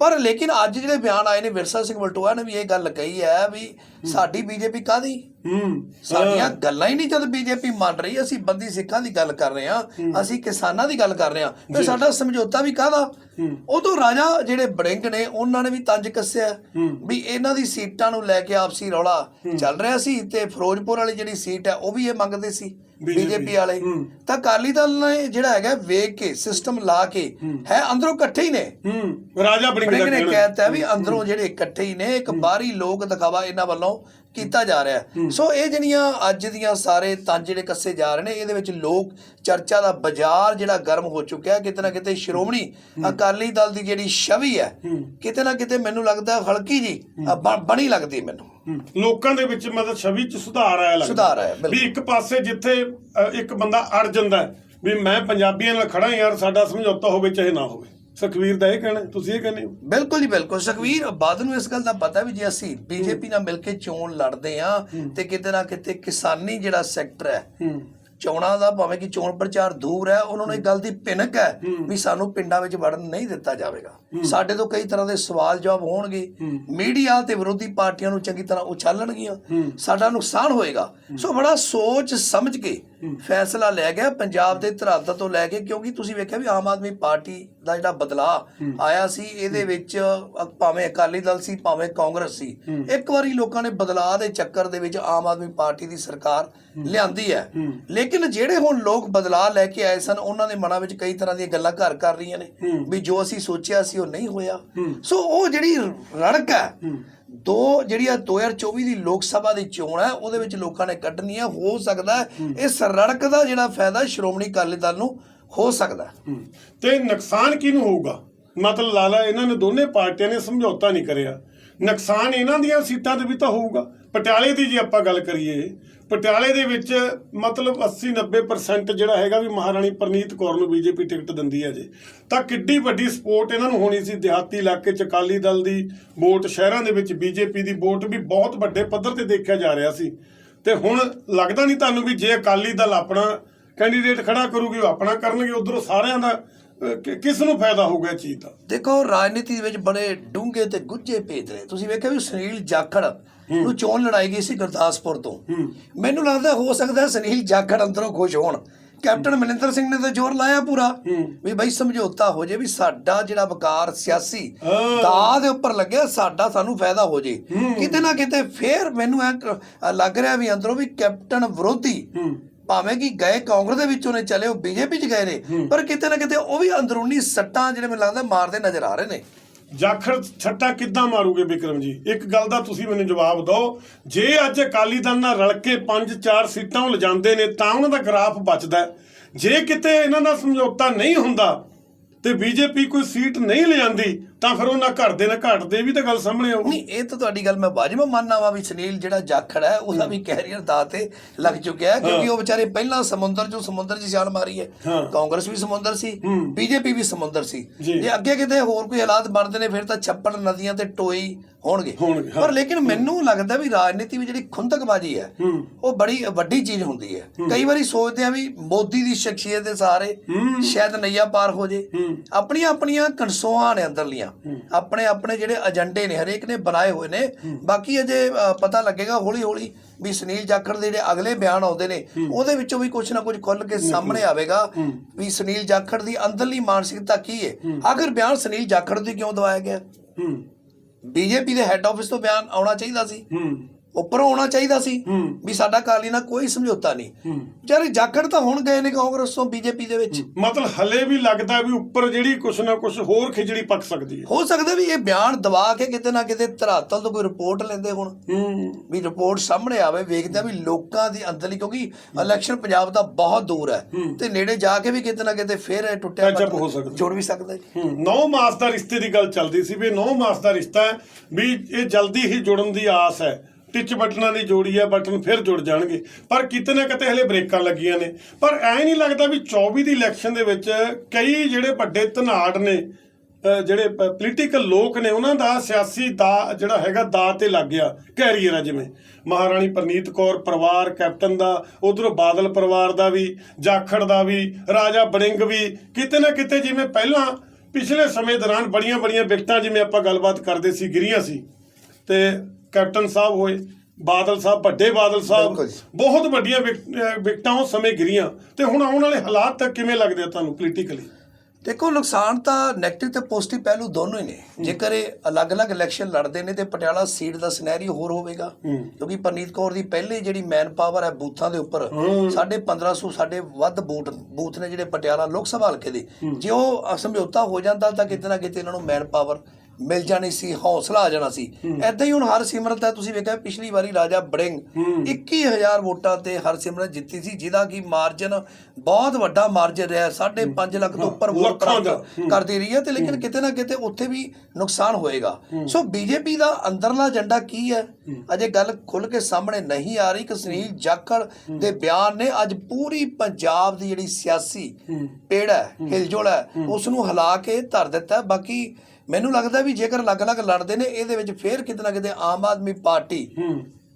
ਪਰ ਲੇਕਿਨ ਅੱਜ ਜਿਹੜੇ ਬਿਆਨ ਆਏ ਨੇ ਵਿਰਸਾ ਸਿੰਘ ਵਲਟੋਆ ਨੇ ਵੀ ਇਹ ਗੱਲ ਕਹੀ ਹੈ ਵੀ ਸਾਡੀ ਬੀਜੇਪੀ ਕਾਦੀ ਹੂੰ ਸਾਡੀਆਂ ਗੱਲਾਂ ਹੀ ਨਹੀਂ ਜਦ ਬੀਜੇਪੀ ਮੰਨ ਰਹੀ ਅਸੀਂ ਬੰਦੀ ਸਿੱਖਾਂ ਦੀ ਗੱਲ ਕਰ ਰਹੇ ਹਾਂ ਅਸੀਂ ਕਿਸਾਨਾਂ ਦੀ ਗੱਲ ਕਰ ਰਹੇ ਹਾਂ। ਤੇ ਸਾਡਾ ਸਮਝੌਤਾ ਵੀ ਕਾਹਦਾ? ਉਦੋਂ ਰਾਜਾ ਜਿਹੜੇ ਬੜਿੰਗ ਨੇ ਉਹਨਾਂ ਨੇ ਵੀ ਤੰਜ ਕੱਸਿਆ। ਵੀ ਇਹਨਾਂ ਦੀ ਸੀਟਾਂ ਨੂੰ ਲੈ ਕੇ ਆਪਸੀ ਰੌਲਾ ਚੱਲ ਰਿਹਾ ਸੀ ਤੇ ਫਿਰੋਜ਼ਪੁਰ ਵਾਲੀ ਜਿਹੜੀ ਸੀਟ ਹੈ ਉਹ ਵੀ ਇਹ ਮੰਗਦੇ ਸੀ ਬੀਜੇਪੀ। ਵਾਲੇ। ਤਾਂ ਅਕਾਲੀ ਦਲ ਨੇ ਜਿਹੜਾ ਹੈਗਾ ਵੇਖ ਕੇ ਸਿਸਟਮ ਲਾ ਕੇ ਹੈ। ਅੰਦਰੋਂ ਇਕੱਠੇ ਹੀ ਨੇ। ਰਾਜਾ ਬੜਿੰਗ ਨੇ ਕਹਿਤਾ ਵੀ ਅੰਦਰੋਂ ਜਿਹੜੇ ਇਕੱਠੇ ਹੀ ਨੇ ਇੱਕ ਬਾਹਰੀ ਲੋਕ ਦਿਖਾਵਾ ਇਹਨਾਂ ਵੱਲੋਂ ਕੀਤਾ ਜਾ ਰਿਹਾ ਹੈ। ਸੋ ਇਹ ਜਿਹੜੀਆਂ ਅੱਜ ਦੀਆਂ ਸਾਰੇ ਤੰਜ ਜਿਹੜੇ ਕੱਸੇ ਜਾ ਰਹੇ ਨੇ ਇਹਦੇ ਵਿੱਚ ਲੋਕ ਚਰਚਾ ਦਾ ਬਾਜ਼ਾਰ ਜਿਹੜਾ ਗਰਮ ਹੋ ਚੁੱਕਿਆ ਹੈ। ਕਿਤੇ ਨਾ ਕਿਤੇ ਸ਼੍ਰੋਮਣੀ ਅਕਾਲੀ ਦਲ ਦੀ ਜਿਹੜੀ ਛਵੀ ਹੈ ਕਿਤੇ ਨਾ ਕਿਤੇ ਮੈਨੂੰ ਲੱਗਦਾ ਹਲਕੀ ਜੀ ਅ, ਬ- ਬਣੀ ਲੱਗਦੀ ਮੈਨੂੰ। ਲੋਕਾਂ ਦੇ ਵਿੱਚ ਮਤਲਬ ਛਵੀ ਚ ਸੁਧਾਰ ਆਇਆ ਲੱਗਦਾ ਸੁਧਾਰ ਆਇਆ, ਬਿਲਕੁਲ। ਵੀ ਇੱਕ ਪਾਸੇ ਜਿੱਥੇ ਅ, ਇੱਕ ਬੰਦਾ ਅੜ ਜਾਂਦਾ ਹੈ ਵੀ ਮੈਂ ਪੰਜਾਬੀਆਂ ਨਾਲ ਖੜਾ ਯਾਰ ਸਾਡਾ ਸਮਝੌਤਾ ਹੋਵੇ ਚਾਹੇ ਨਾ ਹੋਵੇ ਸੁਖਵੀਰ ਦਾ ਇਹ ਕਹਿਣਾ ਤੁਸੀਂ ਇਹ ਕਹਿੰਦੇ ਹੋ? ਬਿਲਕੁਲ ਜੀ ਬਿਲਕੁਲ। ਸੁਖਵੀਰ ਬਾਦਲ ਨੂੰ ਇਸ ਗੱਲ ਦਾ ਪਤਾ ਵੀ ਜੇ ਅਸੀਂ ਬੀਜੇਪੀ ਨਾਲ ਮਿਲ ਕੇ ਚੋਣ ਲੜਦੇ ਆ ਤੇ ਕਿਤੇ ਨਾ ਕਿਤੇ ਕਿਸਾਨੀ ਜਿਹੜਾ ਸੈਕਟਰ ਹੈ ਹੂੰ। ਚੋਣਾਂ ਦਾ ਭਾਵੇਂ ਕਿ ਚੋਣ ਪ੍ਰਚਾਰ ਦੂਰ ਹੈ ਉਹਨਾਂ ਨੂੰ ਇਹ ਗੱਲ ਦੀ ਭਿਣਕ ਹੈ। ਵੀ ਸਾਨੂੰ ਪਿੰਡਾਂ ਵਿੱਚ ਵੜਨ ਨਹੀਂ ਦਿੱਤਾ ਜਾਵੇਗਾ। ਸਾਡੇ ਤੋਂ ਕਈ ਤਰ੍ਹਾਂ ਦੇ ਸਵਾਲ ਜਵਾਬ ਹੋਣਗੇ। ਮੀਡੀਆ ਤੇ ਵਿਰੋਧੀ ਪਾਰਟੀਆਂ ਨੂੰ ਚੰਗੀ ਤਰ੍ਹਾਂ ਉਛਾਲਣਗੀਆਂ। ਸਾਡਾ ਨੁਕਸਾਨ ਹੋਏਗਾ। ਸੋ ਬੜਾ ਸੋਚ ਸਮਝ ਕੇ ਫੈਸਲਾ ਲਿਆ ਗਿਆ ਪੰਜਾਬ ਦੇ ਧਰਾਤਲ ਤੋਂ ਲੈ ਕੇ ਕਿਉਂਕਿ ਤੁਸੀਂ ਵੇਖਿਆ ਵੀ ਆਮ ਆਦਮੀ ਪਾਰਟੀ ਦਾ ਜਿਹੜਾ ਬਦਲਾਅ ਆਇਆ ਸੀ ਇਹਦੇ ਵਿੱਚ ਭਾਵੇਂ ਅਕਾਲੀ ਦਲ ਸੀ ਭਾਵੇਂ ਕਾਂਗਰਸ ਸੀ ਇੱਕ ਵਾਰੀ ਲੋਕਾਂ ਨੇ ਬਦਲਾਅ ਦੇ ਚੱਕਰ ਦੇ ਵਿੱਚ ਆਮ ਆਦਮੀ ਪਾਰਟੀ ਦੀ ਸਰਕਾਰ ਲਿਆਂਦੀ ਹੈ। ਲੇਕਿਨ ਜਿਹੜੇ ਹੁਣ ਲੋਕ ਬਦਲਾਅ ਲੈ ਕੇ ਆਏ ਸਨ ਉਹਨਾਂ ਦੇ ਮਨਾਂ ਵਿੱਚ ਕਈ ਤਰ੍ਹਾਂ ਦੀਆਂ ਗੱਲਾਂ ਘਰ ਕਰ ਰਹੀਆਂ ਨੇ ਵੀ ਜੋ ਅਸੀਂ ਸੋਚਿਆ ਸੀ ਉਹ ਨਹੀਂ ਹੋਇਆ। ਸੋ ਉਹ ਜਿਹੜੀ ਰੜਕ ਹੈ ਦੋ ਜਿਹੜੀ ਆ 2024 ਦੀ ਲੋਕ ਸਭਾ ਦੀ ਚੋਣ ਹੈ ਉਹਦੇ ਵਿੱਚ ਲੋਕਾਂ ਨੇ ਕੱਢਣੀ ਹੈ ਹੋ ਸਕਦਾ ਇਸ ਰੜਕ ਦਾ ਜਿਹੜਾ ਫਾਇਦਾ ਸ਼੍ਰੋਮਣੀ ਅਕਾਲੀ ਦਲ ਨੂੰ ਹੋ ਸਕਦਾ। ਤੇ ਨੁਕਸਾਨ ਕਿਹਨੂੰ ਹੋਊਗਾ? ਮਤਲਬ ਲਾਲਾ ਇਹਨਾਂ ਨੇ ਦੋਨੇ ਪਾਰਟੀਆਂ ਨੇ ਸਮਝੌਤਾ ਨਹੀਂ ਕਰਿਆ। ਨੁਕਸਾਨ ਇਹਨਾਂ ਦੀਆਂ ਸੀਟਾਂ ਤੇ ਵੀ ਤਾਂ ਹੋਊਗਾ। ਪਟਿਆਲੇ ਦੀ ਜੇ ਆਪਾਂ ਗੱਲ ਕਰੀਏ ਪਟਿਆਲੇ ਦੇ ਵਿੱਚ ਮਤਲਬ 80 90% ਜਿਹੜਾ ਹੈਗਾ ਵੀ ਮਹਾਰਾਣੀ ਪ੍ਰਨੀਤ ਕੌਰ ਨੂੰ ਬੀਜੇਪੀ ਟਿਕਟ ਦਿੰਦੀ ਹੈ ਜੇ। ਤਾਂ ਕਿੱਡੀ ਵੱਡੀ ਸਪੋਰਟ ਇਹਨਾਂ ਨੂੰ ਹੋਣੀ ਸੀ ਦਿਹਾਤੀ ਇਲਾਕੇ ਚ ਅਕਾਲੀ ਦਲ ਦੀ ਵੋਟ, ਸ਼ਹਿਰਾਂ ਦੇ ਵਿੱਚ ਬੀਜੇਪੀ ਦੀ ਵੋਟ ਵੀ ਬਹੁਤ ਵੱਡੇ ਪੱਧਰ ਤੇ ਦੇਖਿਆ ਜਾ ਰਿਹਾ ਸੀ। ਤੇ ਹੁਣ ਲੱਗਦਾ ਨਹੀਂ ਤੁਹਾਨੂੰ ਵੀ ਜੇ ਅਕਾਲੀ ਦਲ ਆਪਣਾ ਕੈਂਡੀਡੇਟ ਖੜਾ ਕਰੂਗੀ, ਉਹ ਆਪਣਾ ਕਰਨਗੇ, ਉਧਰੋਂ ਸਾਰਿਆਂ ਦਾ ਕਿਸ ਨੂੰ ਫਾਇਦਾ ਹੋਊਗਾ ਇਸ ਚੀਜ਼ ਦਾ? ਦੇਖੋ, ਰਾਜਨੀਤੀ ਦੇ ਵਿੱਚ ਬੜੇ ਡੂੰਘੇ ਤੇ ਗੁੱਝੇ ਭੇਦ ਰਹੇ ਤੁਸੀਂ ਵੇਖਿਆ ਵੀ ਸੁਨੀਲ ਜਾਖੜ ਨੂੰ ਚੋਣ ਲੜਾਈ ਗਈ ਸੀ ਗੁਰਦਾਸਪੁਰ ਤੋਂ। ਮੈਨੂੰ ਲੱਗਦਾ ਹੋ ਸਕਦਾ ਸੁਨੀਲ ਜਾਖੜ ਅੰਦਰੋਂ ਖੁਸ਼ ਹੋਣ। ਕੈਪਟਨ ਮਨਿੰਦਰ ਸਿੰਘ ਨੇ ਤਾਂ ਜ਼ੋਰ ਲਾਇਆ ਪੂਰਾ। ਵੀ ਬਈ ਸਮਝੌਤਾ ਹੋ ਜੇ ਵੀ ਸਾਡਾ ਜਿਹੜਾ ਵਕਾਰ ਸਿਆਸੀ। ਦਾ ਦੇ ਉੱਪਰ ਲੱਗਿਆ ਸਾਡਾ ਸਾਨੂੰ ਫਾਇਦਾ ਹੋ ਜੇ। ਕਿਤੇ ਨਾ ਕਿਤੇ ਫੇਰ ਮੈਨੂੰ ਇਹ ਲੱਗ ਰਿਹਾ ਵੀ ਅੰਦਰੋਂ ਵੀ ਕੈਪਟਨ ਵਿਰੋਧੀ ਭਾਵੇਂ ਕਿ ਗਏ ਕਾਂਗਰਸ ਦੇ ਵਿੱਚੋਂ ਨੇ ਚਲੇ ਉਹ ਬੀਜੇਪੀ ਚ ਗਏ ਨੇ ਪਰ ਕਿਤੇ ਨਾ ਕਿਤੇ ਉਹ ਵੀ ਅੰਦਰੂਨੀ ਸੱਟਾਂ ਜਿਹੜੇ ਮੈਨੂੰ ਲੱਗਦਾ ਮਾਰਦੇ ਨਜ਼ਰ ਆ ਰਹੇ ਨੇ। ਜਾਖੜ ਛੱਟਾ ਕਿੱਦਾਂ ਮਾਰੂਗੇ ਵਿਕਰਮ ਜੀ? ਇੱਕ ਗੱਲ ਦਾ ਤੁਸੀਂ ਮੈਨੂੰ ਜਵਾਬ ਦਿਓ। ਜੇ ਅੱਜ ਅਕਾਲੀ ਦਲ ਨਾਲ ਰਲ ਕੇ 5-4 ਸੀਟਾਂ ਉਹ ਲਿਜਾਂਦੇ ਨੇ, ਤਾਂ ਉਹਨਾਂ ਦਾ ਗ੍ਰਾਫ ਬਚਦਾ ਜੇ ਕਿਤੇ ਇਹਨਾਂ ਦਾ ਸਮਝੌਤਾ ਨਹੀਂ ਹੁੰਦਾ ਤੇ ਬੀਜੇਪੀ ਕੋਈ ਸੀਟ ਨਹੀਂ ਲਿਆਂਦੀ ਤਾਂ ਫਿਰ ਉਹਨਾਂ ਘਟਦੇ ਨਾ ਘਟਦੇ ਵੀ ਤਾਂ ਗੱਲ ਸਾਹਮਣੇ ਆਊ ਨਹੀਂ ਇਹ ਤਾਂ ਤੁਹਾਡੀ ਗੱਲ ਮੈਂ ਵਾਜਬ ਮੰਨਣਾ ਵਾ ਵੀ ਸੁਨੀਲ ਜਿਹੜਾ ਜਾਖੜ ਹੈ ਉਹਦਾ ਵੀ ਕੈਰੀਅਰ ਦਾ ਤੇ ਲੱਗ ਚੁੱਕਿਆ ਹੈ ਕਿਉਂਕਿ ਉਹ ਵਿਚਾਰੇ ਪਹਿਲਾਂ ਸਮੁੰਦਰ ਚੋਂ ਸਮੁੰਦਰ 'ਚ ਛਾਲ ਮਾਰੀ ਹੈ। ਕਾਂਗਰਸ ਵੀ ਸਮੁੰਦਰ ਸੀ ਬੀਜੇਪੀ ਵੀ ਸਮੁੰਦਰ ਸੀ। ਜੀ। ਅੱਗੇ ਕਿਤੇ ਹੋਰ ਕੋਈ ਹਾਲਾਤ ਬਣਦੇ ਨੇ ਫਿਰ ਤਾਂ ਛੱਪੜ ਨਦੀਆਂ ਤੇ ਟੋਈ ਹੋਣਗੇ। ਪਰ ਲੇਕਿਨ ਮੈਨੂੰ ਲੱਗਦਾ ਵੀ ਰਾਜਨੀਤੀ ਵਿੱਚ ਜਿਹੜੀ ਖੁੰਦਕਬਾਜ਼ੀ ਹੈ ਉਹ ਬੜੀ ਵੱਡੀ ਚੀਜ਼ ਹੁੰਦੀ ਹੈ। ਕਈ ਵਾਰੀ ਸੋਚਦੇ ਆ ਵੀ ਮੋਦੀ ਦੀ ਸ਼ਖਸੀਅਤ ਦੇ ਸਾਰੇ ਸ਼ਾਇਦ ਨਈਆ ਪਾਰ ਹੋ ਜੇ। ਆਪਣੀਆਂ ਆਪਣੀਆਂ ਕਨਸੋਆਂ ਨੇ ਅੰਦਰਲੀਆਂ। ਆਪਣੇ ਆਪਣੇ ਜਿਹੜੇ ਏਜੰਡੇ ਨੇ ਹਰੇਕ ਨੇ ਬਣਾਏ ਹੋਏ ਨੇ। ਬਾਕੀ ਅਜੇ ਪਤਾ ਲੱਗੇਗਾ ਹੌਲੀ ਹੌਲੀ ਵੀ ਸੁਨੀਲ ਜਾਖੜ ਦੇ ਜਿਹੜੇ ਅਗਲੇ ਬਿਆਨ ਆਉਂਦੇ ਨੇ ਉਹਦੇ ਵਿੱਚੋਂ ਵੀ ਕੁਝ ਨਾ ਕੁਝ ਖੁੱਲ ਕੇ ਸਾਹਮਣੇ ਆਵੇਗਾ ਵੀ ਸੁਨੀਲ ਜਾਖੜ ਦੀ ਅੰਦਰਲੀ ਮਾਨਸਿਕਤਾ ਕੀ ਹੈ ਆਖਰ ਬਿਆਨ ਸੁਨੀਲ ਜਾਖੜ ਦੀ ਕਿਉਂ ਦਵਾਇਆ ਗਿਆ? ਬੀਜੇਪੀ ਦੇ ਹੈੱਡ ਆਫਿਸ ਤੋਂ ਬਿਆਨ ਆਉਣਾ ਚਾਹੀਦਾ ਸੀ। ਉੱਪਰੋਂ ਆਉਣਾ ਚਾਹੀਦਾ ਸੀ ਵੀ ਸਾਡਾ ਕਾਲੀ ਨਾਲ ਕੋਈ ਸਮਝੌਤਾ ਨਹੀਂ। ਯਾਰ ਜਾਖੜ ਤਾਂ ਹੁਣ ਗਏ ਨੇ ਕਾਂਗਰਸ ਤੋਂ ਬੀਜੇਪੀ ਦੇ ਵਿੱਚ। ਮਤਲਬ ਹਲੇ ਵੀ ਲੱਗਦਾ ਵੀ ਉੱਪਰ ਜਿਹੜੀ ਕੁਛ ਨਾ ਕੁਛ ਹੋਰ ਖਿਚੜੀ ਪੱਕ ਸਕਦੀ ਹੈ। ਹੋ ਸਕਦਾ ਵੀ ਇਹ ਬਿਆਨ ਦਵਾ ਕੇ ਕਿਤੇ ਨਾ ਕਿਤੇ ਧਰਾਤਲ ਤੋਂ ਕੋਈ ਰਿਪੋਰਟ ਲੈਂਦੇ ਹੁਣ। ਵੀ ਰਿਪੋਰਟ ਸਾਹਮਣੇ ਆਵੇ ਵੇਖਦੇ ਆ ਵੀ ਲੋਕਾਂ ਦੀ ਅੰਦਰਲੀ ਕਿਉਂਕਿ ਇਲੈਕਸ਼ਨ ਪੰਜਾਬ ਦਾ ਬਹੁਤ ਦੂਰ ਹੈ। ਤੇ ਨੇੜੇ ਜਾ ਕੇ ਵੀ ਕਿਤੇ ਨਾ ਕਿਤੇ ਫੇਰ ਇਹ ਟੁੱਟਿਆ। ਜੁੜ ਵੀ ਸਕਦਾ ਹੂੰ। 9 ਮਾਸ ਦਾ ਰਿਸ਼ਤੇ ਦੀ ਗੱਲ ਚੱਲਦੀ ਸੀ ਵੀ 9 ਮਾਸ ਦਾ ਰਿਸ਼ਤਾ ਹੈ ਵੀ ਇਹ ਜਲਦੀ ਹੀ ਜੁੜਨ ਦੀ ਆਸ ਹੈ। ਟਿਚ ਬਟਨਾਂ ਦੀ ਜੋੜੀ ਹੈ ਬਟਨ ਫਿਰ ਜੁੜ ਜਾਣਗੇ। ਪਰ ਕਿਤੇ ਨਾ ਕਿਤੇ ਹਲੇ ਬ੍ਰੇਕਾਂ ਲੱਗੀਆਂ ਨੇ। ਪਰ ਐ ਨਹੀਂ ਲੱਗਦਾ ਵੀ 24 ਦੀ ਇਲੈਕਸ਼ਨ ਦੇ ਵਿੱਚ ਕਈ ਜਿਹੜੇ ਵੱਡੇ ਧਨਾੜ ਨੇ ਅਹ ਜਿਹੜੇ ਪੋਲੀਟੀਕਲ ਲੋਕ ਨੇ, ਉਹਨਾਂ ਦਾ ਸਿਆਸੀ ਦਾ ਜਿਹੜਾ ਹੈਗਾ ਦਾ ਤੇ ਲੱਗ ਗਿਆ ਕੈਰੀਅਰ ਆ ਜਿਵੇਂ। ਮਹਾਰਾਣੀ ਪ੍ਰਨੀਤ ਕੌਰ ਪਰਿਵਾਰ, ਕੈਪਟਨ ਦਾ, ਉਧਰੋਂ ਬਾਦਲ ਪਰਿਵਾਰ ਦਾ ਵੀ, ਜਾਖੜ ਦਾ ਵੀ, ਰਾਜਾ ਬੜਿੰਗ ਵੀ, ਕਿਤੇ ਨਾ ਕਿਤੇ ਜਿਵੇਂ ਪਹਿਲਾਂ ਪਿਛਲੇ ਸਮੇਂ ਦੌਰਾਨ ਬੜੀਆਂ ਬੜੀਆਂ ਵਿਕਟਾਂ ਜਿਵੇਂ ਆਪਾਂ ਗੱਲਬਾਤ ਕਰਦੇ ਸੀ, ਗਿਰੀਆਂ ਸੀ। ਤੇ ਕੈਪਟਨ ਸਾਹਿਬ ਹੋਏ ਬਾਦਲ ਸਾਹਿਬ ਵੱਡੇ ਬਾਦਲ ਸਾਹਿਬ ਬਿਲਕੁਲ ਜੀ। ਬਹੁਤ ਵੱਡੀਆਂ ਵਿਕ- ਵਿਕਟਾਂ ਉਸ ਸਮੇਂ ਗਿਰੀਆਂ। ਤੇ ਹੁਣ ਆਉਣ ਵਾਲੇ ਹਾਲਾਤ ਤੱਕ ਕਿਵੇਂ ਲੱਗਦੇ ਆ ਤੁਹਾਨੂੰ ਪੋਲੀਟੀਕਲੀ ਦੇਖੋ ਨੁਕਸਾਨ ਤਾਂ 네ਗੇਟਿਵ ਤੇ ਪੋਜ਼ਿਟਿਵ ਪਹਿਲੂ ਦੋਨੋਂ ਹੀ ਨੇ। ਜੇਕਰ ਇਹ ਅਲੱਗ-ਅਲੱਗ ਇਲੈਕਸ਼ਨ ਲੜਦੇ ਨੇ ਤੇ ਪਟਿਆਲਾ ਸੀਟ ਦਾ ਸਿਨੈਰੀਓ ਹੋਰ ਹੋਵੇਗਾ। ਕਿਉਂਕਿ ਪਰਨੀਤ ਕੌਰ ਦੀ ਪਹਿਲੀ ਜਿਹੜੀ ਮੈਨ ਪਾਵਰ ਹੈ ਬੂਥਾਂ ਦੇ ਉੱਪਰ ਸਾਡੇ 1500 ਸਾਡੇ ਵੱਧ ਬੂਥ ਬੂਥ ਨੇ ਜਿਹੜੇ ਪਟਿਆਲਾ ਲੋਕ ਸਭਾ ਹਲਕੇ ਦੇ। ਜੇ ਉਹ ਸਮਝੌਤਾ ਹੋ ਜਾਂਦਾ ਤਾਂ ਕਿਤੇ ਨਾ ਕਿਤੇ ਇਹਨਾਂ ਨੂੰ ਮੈਨ ਪਾਵਰ ਮਿਲ ਜਾਣੀ ਸੀ ਹੌਸਲਾ ਆ ਜਾਣਾ ਸੀ। ਐਦਾਂ ਹੀ ਹੁਣ ਹਰ ਸਿਮਰਤ ਹੈ ਤੁਸੀਂ ਵੇਖਿਆ ਪਿਛਲੀ ਵਾਰੀ ਰਾਜਾ ਬੜਿੰਗ 21000 ਵੋਟਾਂ ਤੇ ਹਰ ਸਿਮਰਤ ਜਿੱਤੀ ਸੀ ਜਿਹਦਾ ਕੀ ਮਾਰਜਨ ਬਹੁਤ ਵੱਡਾ ਮਾਰਜਨ ਰਿਹਾ 5.5 ਲੱਖ ਤੋਂ ਉੱਪਰ ਵੋਟ। ਪ੍ਰਾਪਤ ਕਰਦੀ ਰਹੀ ਹੈ ਤੇ ਲੇਕਿਨ ਕਿਤੇ ਨਾ ਕਿਤੇ ਉੱਥੇ ਵੀ ਨੁਕਸਾਨ ਹੋਏਗਾ। ਸੋ ਬੀਜੇਪੀ ਦਾ ਅੰਦਰਲਾ ਏਜੰਡਾ ਕੀ ਹੈ? ਅਜੇ ਗੱਲ ਖੁੱਲ ਕੇ ਸਾਹਮਣੇ ਨਹੀਂ ਆ ਰਹੀ। ਕਿ ਸੁਨੀਲ ਜਾਖੜ ਦੇ ਬਿਆਨ ਨੇ ਅੱਜ ਪੂਰੀ ਪੰਜਾਬ ਦੀ ਜਿਹੜੀ ਸਿਆਸੀ ਪੇੜ ਹਿਲਜੁਲ ਹੈ ਉਸ ਨੂੰ ਹਿਲਾ ਕੇ ਧਰ ਦਿੱਤਾ। ਬਾਕੀ ਮੈਨੂੰ ਲੱਗਦਾ ਵੀ ਜੇਕਰ ਅਲੱਗ-ਅਲੱਗ ਲੜਦੇ ਨੇ ਇਹਦੇ ਵਿੱਚ ਫੇਰ ਕਿਤੇ ਨਾ ਕਿਤੇ ਆਮ ਆਦਮੀ ਪਾਰਟੀ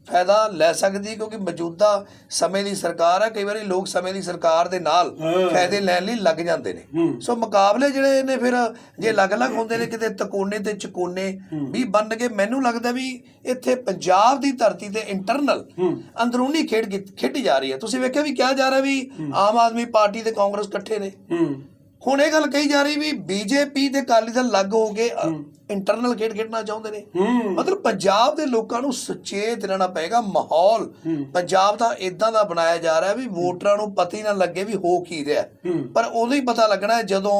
ਫਾਇਦਾ ਲੈ ਸਕਦੀ ਕਿਉਂਕਿ ਮੌਜੂਦਾ ਸਮੇਂ ਦੀ ਸਰਕਾਰ ਹੈ ਕਈ ਵਾਰੀ ਲੋਕ ਸਮੇਂ ਦੀ ਸਰਕਾਰ ਦੇ ਨਾਲ। ਫਾਇਦੇ ਲੈਣ ਲਈ ਲੱਗ ਜਾਂਦੇ ਨੇ। ਸੋ ਮੁਕਾਬਲੇ ਜਿਹੜੇ ਨੇ ਫਿਰ ਜੇ ਅਲੱਗ-ਅਲੱਗ ਹੁੰਦੇ ਨੇ ਕਿਤੇ ਤਕੋਨੇ ਤੇ ਚਕੋਨੇ ਵੀ ਬਣ ਕੇ ਮੈਨੂੰ ਲੱਗਦਾ ਵੀ ਇੱਥੇ ਪੰਜਾਬ ਦੀ ਧਰਤੀ ਤੇ ਇੰਟਰਨਲ ਅੰਦਰੂਨੀ ਖੇਡ ਖੇਡੀ ਜਾ ਰਹੀ ਹੈ। ਤੁਸੀਂ ਵੇਖਿਆ ਵੀ ਕਿਹਾ ਜਾ ਰਿਹਾ ਵੀ ਆਮ ਆਦਮੀ ਪਾਰਟੀ ਤੇ ਕਾਂਗਰਸ ਇਕੱਠੇ ਨੇ। ਹੁਣ ਇਹ ਗੱਲ ਕਹੀ ਜਾ ਰਹੀ ਵੀ ਬੀਜੇਪੀ ਤੇ ਅਕਾਲੀ ਦਲ ਲੱਗ ਹੋ ਕੇ ਇੰਟਰਨਲ ਖੇਡ ਖੇਡਣਾ ਚਾਹੁੰਦੇ ਨੇ। ਮਤਲਬ ਪੰਜਾਬ ਦੇ ਲੋਕਾਂ ਨੂੰ ਸੁਚੇਤ ਰਹਿਣਾ ਪਏਗਾ ਮਾਹੌਲ। ਪੰਜਾਬ ਦਾ ਇਦਾਂ ਦਾ ਬਣਾਇਆ ਜਾ ਰਿਹਾ ਵੀ ਵੋਟਰਾਂ ਨੂੰ ਪਤਾ ਹੀ ਨਾ ਲੱਗੇ ਵੀ ਹੋ ਕੀ ਰਿਹਾ। ਪਰ ਉਦੋਂ ਹੀ ਪਤਾ ਲੱਗਣਾ ਜਦੋਂ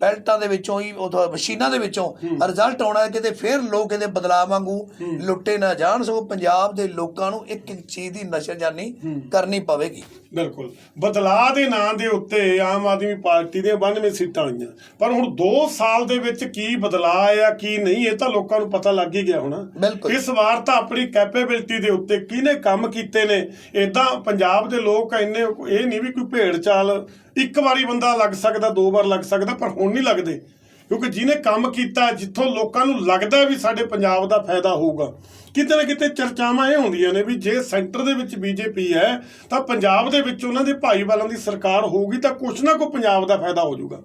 ਬੈਲਟਾਂ ਦੇ ਵਿੱਚੋਂ ਹੀ ਉਥੋਂ ਮਸ਼ੀਨਾਂ ਦੇ ਵਿੱਚੋਂ ਰਿਜ਼ਲਟ ਆਉਣਾ ਹੈ ਕਿਤੇ ਫਿਰ ਲੋਕ ਇਹਦੇ ਬਦਲਾਅ ਵਾਂਗੂ ਲੁੱਟੇ ਨਾ ਜਾਣ ਸਗੋਂ ਪੰਜਾਬ ਦੇ ਲੋਕਾਂ ਨੂੰ ਇੱਕ ਇੱਕ ਚੀਜ਼ ਦੀ ਨਸ਼ਰਜਾਨੀ ਕਰਨੀ ਪਵੇਗੀ। ਬਿਲਕੁਲ। ਬਦਲਾਅ ਦੇ ਨਾਂ ਦੇ ਉੱਤੇ ਆਮ ਆਦਮੀ ਪਾਰਟੀ ਦੀਆਂ 92 ਸੀਟਾਂ ਆਈਆਂ। ਪਰ ਹੁਣ 2 ਸਾਲ ਦੇ ਵਿੱਚ ਕੀ ਬਦਲਾਅ ਆਇਆ ਕੀ ਨਹੀਂ ਇਹ ਤਾਂ ਲੋਕਾਂ ਨੂੰ ਪਤਾ ਲੱਗ ਹੀ ਗਿਆ ਹੋਣਾ। ਬਿਲਕੁਲ। ਇਸ ਵਾਰ ਤਾਂ ਆਪਣੀ ਕੈਪੇਬਿਲਿਟੀ ਦੇ ਉੱਤੇ ਕਿਹਨੇ ਕੰਮ ਕੀਤੇ ਨੇ? ਇਦਾਂ ਪੰਜਾਬ ਦੇ ਲੋਕ ਇੰਨੇ ਇਹ ਨਹੀਂ ਵੀ ਕੋਈ ਭੇਡ ਚਾਲ ਇੱਕ ਵਾਰੀ ਬੰਦਾ ਲੱਗ ਸਕਦਾ ਦੋ ਵਾਰ ਲੱਗ ਸਕਦਾ ਪਰ ਹੁਣ ਨਹੀਂ ਲੱਗਦੇ। ਕਿਉਂਕਿ ਜਿਹਨੇ ਕੰਮ ਕੀਤਾ, ਜਿੱਥੋਂ ਲੋਕਾਂ ਨੂੰ ਲੱਗਦਾ ਵੀ ਸਾਡੇ ਪੰਜਾਬ ਦਾ ਫਾਇਦਾ ਹੋਊਗਾ, ਕਿਤੇ ਨਾ ਕਿਤੇ ਚਰਚਾਵਾਂ ਇਹ ਹੁੰਦੀਆਂ ਨੇ ਵੀ ਜੇ ਸੈਂਟਰ ਦੇ ਵਿੱਚ ਬੀਜੇਪੀ ਹੈ, ਤਾਂ ਪੰਜਾਬ ਦੇ ਵਿੱਚ ਉਹਨਾਂ ਦੇ ਭਾਈਵਾਲਾਂ ਦੀ ਸਰਕਾਰ ਹੋਊਗੀ ਤਾਂ ਕੁਛ ਨਾ ਕੁਛ ਪੰਜਾਬ ਦਾ ਫਾਇਦਾ ਹੋ ਜਾਊਗਾ।